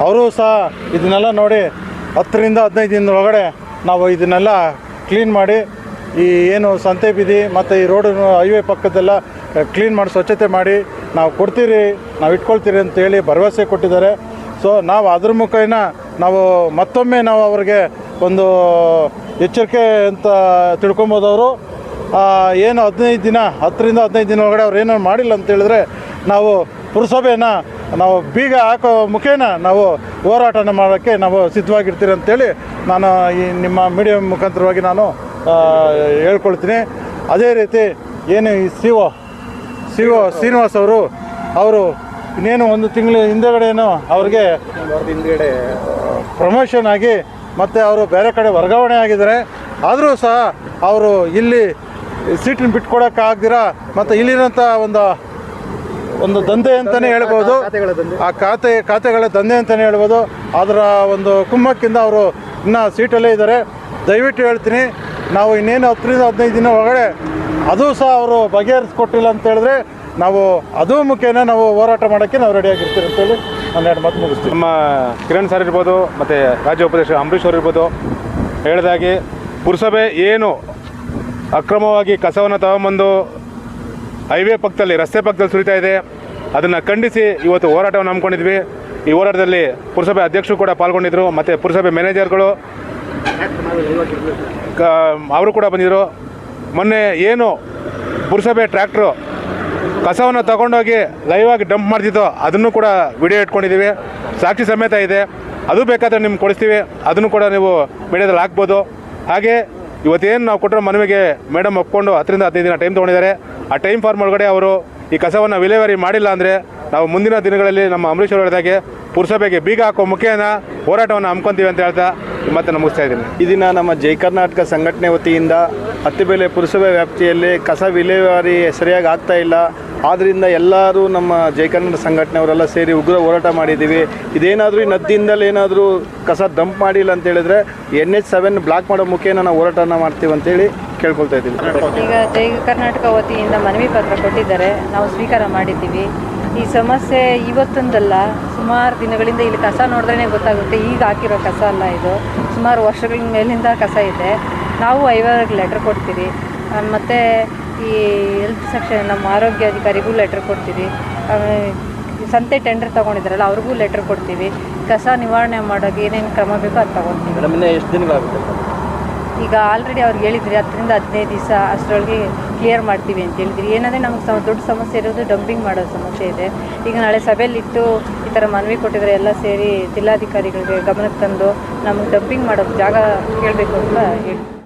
ಅವರು ಸಹ ಇದನ್ನೆಲ್ಲ ನೋಡಿ ಹತ್ತರಿಂದ ಹದಿನೈದು ದಿನದ ಒಳಗಡೆ ನಾವು ಇದನ್ನೆಲ್ಲ ಕ್ಲೀನ್ ಮಾಡಿ ಈ ಏನು ಸಂತೆ ಬೀದಿ ಮತ್ತು ಈ ರೋಡ್ ಹೈವೇ ಪಕ್ಕದೆಲ್ಲ ಕ್ಲೀನ್ ಮಾಡಿ, ಸ್ವಚ್ಛತೆ ಮಾಡಿ ನಾವು ಕೊಡ್ತೀರಿ, ನಾವು ಇಟ್ಕೊಳ್ತೀರಿ ಅಂತೇಳಿ ಭರವಸೆ ಕೊಟ್ಟಿದ್ದಾರೆ. ಸೊ ನಾವು ಅದ್ರ ಮುಖೇನ ನಾವು ಮತ್ತೊಮ್ಮೆ ನಾವು ಅವ್ರಿಗೆ ಒಂದು ಎಚ್ಚರಿಕೆ ಅಂತ ತಿಳ್ಕೊಬೋದು ಅವರು. ಏನು ಹದಿನೈದು ದಿನ, ಹತ್ತರಿಂದ ಹದಿನೈದು ದಿನ ಒಳಗಡೆ ಅವ್ರು ಏನೋ ಮಾಡಿಲ್ಲ ಅಂತ ಹೇಳಿದ್ರೆ ನಾವು ಪುರಸಭೆನ ನಾವು ಬೀಗ ಹಾಕೋ ಮುಖೇನ ನಾವು ಹೋರಾಟನ ಮಾಡೋಕ್ಕೆ ನಾವು ಸಿದ್ಧವಾಗಿರ್ತೀರಿ ಅಂತೇಳಿ ನಾನು ಈ ನಿಮ್ಮ ಮೀಡಿಯಾ ಮುಖಾಂತರವಾಗಿ ನಾನು ಹೇಳ್ಕೊಳ್ತೀನಿ. ಅದೇ ರೀತಿ ಏನು ಈ C O C O Srinivas ಅವರು ಅವರು ಇನ್ನೇನು ಒಂದು ತಿಂಗಳ ಹಿಂದೆಗಡೆನೋ ಅವ್ರಿಗೆ ಪ್ರಮೋಷನ್ ಆಗಿ ಮತ್ತು ಅವರು ಬೇರೆ ಕಡೆ ವರ್ಗಾವಣೆ ಆಗಿದ್ದಾರೆ. ಆದರೂ ಸಹ ಅವರು ಇಲ್ಲಿ ಸೀಟನ್ನು ಬಿಟ್ಕೊಡೋಕ್ಕಾಗ್ದಿರ ಮತ್ತು ಇಲ್ಲಿರೋಂಥ ಒಂದು ಒಂದು ದಂಧೆ ಅಂತಲೇ ಹೇಳ್ಬೋದು. ಆ ಖಾತೆ ಖಾತೆಗಳ ದಂಧೆ ಅಂತಲೇ ಹೇಳ್ಬೋದು. ಅದರ ಒಂದು ಕುಮ್ಮಕ್ಕಿಂದ ಅವರು ಇನ್ನೂ ಸೀಟಲ್ಲೇ ಇದ್ದಾರೆ. ದಯವಿಟ್ಟು ಹೇಳ್ತೀನಿ ನಾವು ಇನ್ನೇನು ಹತ್ತರಿಂದ ಹದಿನೈದು ದಿನ ಒಳಗಡೆ ಅದು ಸಹ ಅವರು ಬಗೆಹರಿಸ್ಕೊಟ್ಟಿಲ್ಲ ಅಂತ ಹೇಳಿದ್ರೆ ನಾವು ಅದು ಮುಖೇನ ನಾವು ಹೋರಾಟ ಮಾಡೋಕ್ಕೆ ನಾವು ರೆಡಿಯಾಗಿರ್ತೀವಿ ಅಂತೇಳಿ ನಾನು ಎರಡು ಮಾತು ಮುಗಿಸ್ತೀವಿ ನಮ್ಮ ಕಿರಣ್ ಸರ್ ಇರ್ಬೋದು, ಮತ್ತು ರಾಜ್ಯ ಉಪದೇಶ ಅಂಬರೀಶ್ ಅವರು ಇರ್ಬೋದು, ಹೇಳಿದಾಗೆ ಪುರಸಭೆ ಏನು ಅಕ್ರಮವಾಗಿ ಕಸವನ್ನು ತಗೊಂಬಂದು ಹೈವೇ ಪಕ್ಕದಲ್ಲಿ, ರಸ್ತೆ ಪಕ್ಕದಲ್ಲಿ ಸುರಿತಾ ಇದೆ, ಅದನ್ನು ಖಂಡಿಸಿ ಇವತ್ತು ಹೋರಾಟವನ್ನು ಹಮ್ಮಿಕೊಂಡಿದ್ವಿ. ಈ ಹೋರಾಟದಲ್ಲಿ ಪುರಸಭೆ ಅಧ್ಯಕ್ಷರು ಕೂಡ ಪಾಲ್ಗೊಂಡಿದ್ದರು ಮತ್ತು ಪುರಸಭೆ ಮ್ಯಾನೇಜರ್ಗಳು ಅವರು ಕೂಡ ಬಂದಿದ್ದರು ಮೊನ್ನೆ ಏನು ಪುರಸಭೆ ಟ್ರ್ಯಾಕ್ಟ್ರು ಕಸವನ್ನು ತಗೊಂಡೋಗಿ ಲೈವ್ ಆಗಿ ಡಂಪ್ ಮಾಡ್ತಿತ್ತು ಅದನ್ನು ಕೂಡ ವಿಡಿಯೋ ಇಟ್ಕೊಂಡಿದ್ದೀವಿ. ಸಾಕ್ಷಿ ಸಮೇತ ಇದೆ. ಅದು ಬೇಕಾದರೆ ನಿಮ್ಗೆ ಕೊಡಿಸ್ತೀವಿ. ಅದನ್ನು ಕೂಡ ನೀವು ಮೀಡಿಯಾದಲ್ಲಿ ಹಾಕ್ಬೋದು. ಹಾಗೆ ಇವತ್ತೇನು ನಾವು ಕೊಟ್ಟಿರೋ ಮನವಿಗೆ ಮೇಡಮ್ ಒಪ್ಕೊಂಡು ಹತ್ತರಿಂದ ಹದಿನೈದು ದಿನ ಟೈಮ್ ತೊಗೊಂಡಿದ್ದಾರೆ. ಆ ಟೈಮ್ ಫಾರ್ಮ್ ಒಳಗಡೆ ಅವರು ಈ ಕಸವನ್ನು ವಿಲೇವಾರಿ ಮಾಡಿಲ್ಲ ಅಂದರೆ ನಾವು ಮುಂದಿನ ದಿನಗಳಲ್ಲಿ ನಮ್ಮ ಅಂಬರೀಷ್ ಅವರು ಹೇಳಿದಾಗೆ ಪುರಸಭೆಗೆ ಬೀಗ ಹಾಕೋ ಮುಖೇನ ಹೋರಾಟವನ್ನು ಹಮ್ಕೊಂತೀವಿ ಅಂತ ಹೇಳ್ತಾ ಮತ್ತೆ ಮುಗಿಸ್ತಾ ಇದ್ದೀನಿ. ಈ ದಿನ ನಮ್ಮ ಜೈ ಕರ್ನಾಟಕ ಸಂಘಟನೆ ವತಿಯಿಂದ ಹತ್ತಿಬೆಲೆ ಪುರಸಭೆ ವ್ಯಾಪ್ತಿಯಲ್ಲಿ ಕಸ ವಿಲೇವಾರಿ ಸರಿಯಾಗಿ ಆಗ್ತಾ ಇಲ್ಲ. ಆದ್ದರಿಂದ ಎಲ್ಲರೂ ನಮ್ಮ ಜೈ ಕರ್ನಾಟಕ ಸಂಘಟನೆಯವರೆಲ್ಲ ಸೇರಿ ಉಗ್ರ ಹೋರಾಟ ಮಾಡಿದ್ದೀವಿ. ಇದೇನಾದರೂ ಈ ನದ್ದಿಂದಲೇ ಏನಾದರೂ ಕಸ ದಂಪ್ ಮಾಡಿಲ್ಲ ಅಂತ ಹೇಳಿದ್ರೆ ಎನ್ ಎಚ್ ಸೆವೆನ್ ಬ್ಲಾಕ್ ಮಾಡೋ ಮುಖೇನ ನಾವು ಹೋರಾಟನ ಮಾಡ್ತೀವಿ ಅಂತೇಳಿ ಕೇಳ್ಕೊಳ್ತಾ ಇದ್ದೀವಿ. ಈಗ ಜೈ ಕರ್ನಾಟಕ ವತಿಯಿಂದ ಮನವಿ ಪತ್ರ ಕೊಟ್ಟಿದ್ದಾರೆ. ನಾವು ಸ್ವೀಕಾರ ಮಾಡಿದ್ದೀವಿ. ಈ ಸಮಸ್ಯೆ ಇವತ್ತೊಂದಲ್ಲ, ಸುಮಾರು ದಿನಗಳಿಂದ ಇಲ್ಲಿ ಕಸ ನೋಡಿದ್ರೇ ಗೊತ್ತಾಗುತ್ತೆ, ಈಗ ಹಾಕಿರೋ ಕಸ ಅಲ್ಲ ಇದು. ಸುಮಾರು ವರ್ಷಗಳ ಮೇಲಿಂದ ಕಸ ಇದೆ. ನಾವು ಐವರಿಗೆ ಲೆಟ್ರ್ ಕೊಡ್ತೀವಿ. ಮತ್ತು ಈ ಹೆಲ್ತ್ ಸೆಕ್ಷನ್ ನಮ್ಮ ಆರೋಗ್ಯ ಅಧಿಕಾರಿಗೂ ಲೆಟ್ರ್ ಕೊಡ್ತೀವಿ. ಸಂತೆ ಟೆಂಡರ್ ತೊಗೊಂಡಿದ್ದಾರಲ್ಲ ಅವ್ರಿಗೂ ಲೆಟ್ರ್ ಕೊಡ್ತೀವಿ. ಕಸ ನಿವಾರಣೆ ಮಾಡೋಕೆ ಏನೇನು ಕ್ರಮ ಬೇಕೋ ಅದು ತೊಗೊಳ್ತೀವಿ ಎಷ್ಟು ದಿನಗಳಾಗುತ್ತೆ? ಈಗ ಆಲ್ರೆಡಿ ಅವ್ರಿಗೆ ಹೇಳಿದ್ರಿ ಹತ್ತರಿಂದ ಹದಿನೈದು ದಿವಸ ಅಷ್ಟರೊಳಗೆ ಕ್ಲಿಯರ್ ಮಾಡ್ತೀವಿ ಅಂತ ಹೇಳಿದ್ರಿ. ಏನಂದರೆ ನಮಗೆ ಸಮ, ದೊಡ್ಡ ಸಮಸ್ಯೆ ಇರೋದು ಡಂಪಿಂಗ್ ಮಾಡೋ ಸಮಸ್ಯೆ ಇದೆ. ಈಗ ನಾಳೆ ಸಭೆಯಲ್ಲಿಟ್ಟು ಈ ಥರ ಮನವಿ ಕೊಟ್ಟಿದ್ರೆ ಎಲ್ಲ ಸೇರಿ ಜಿಲ್ಲಾಧಿಕಾರಿಗಳಿಗೆ ಗಮನಕ್ಕೆ ತಂದು ನಮಗೆ ಡಂಪಿಂಗ್ ಮಾಡೋಕ್ಕೆ ಜಾಗ ಕೇಳಬೇಕು ಅಂತ ಹೇಳಿ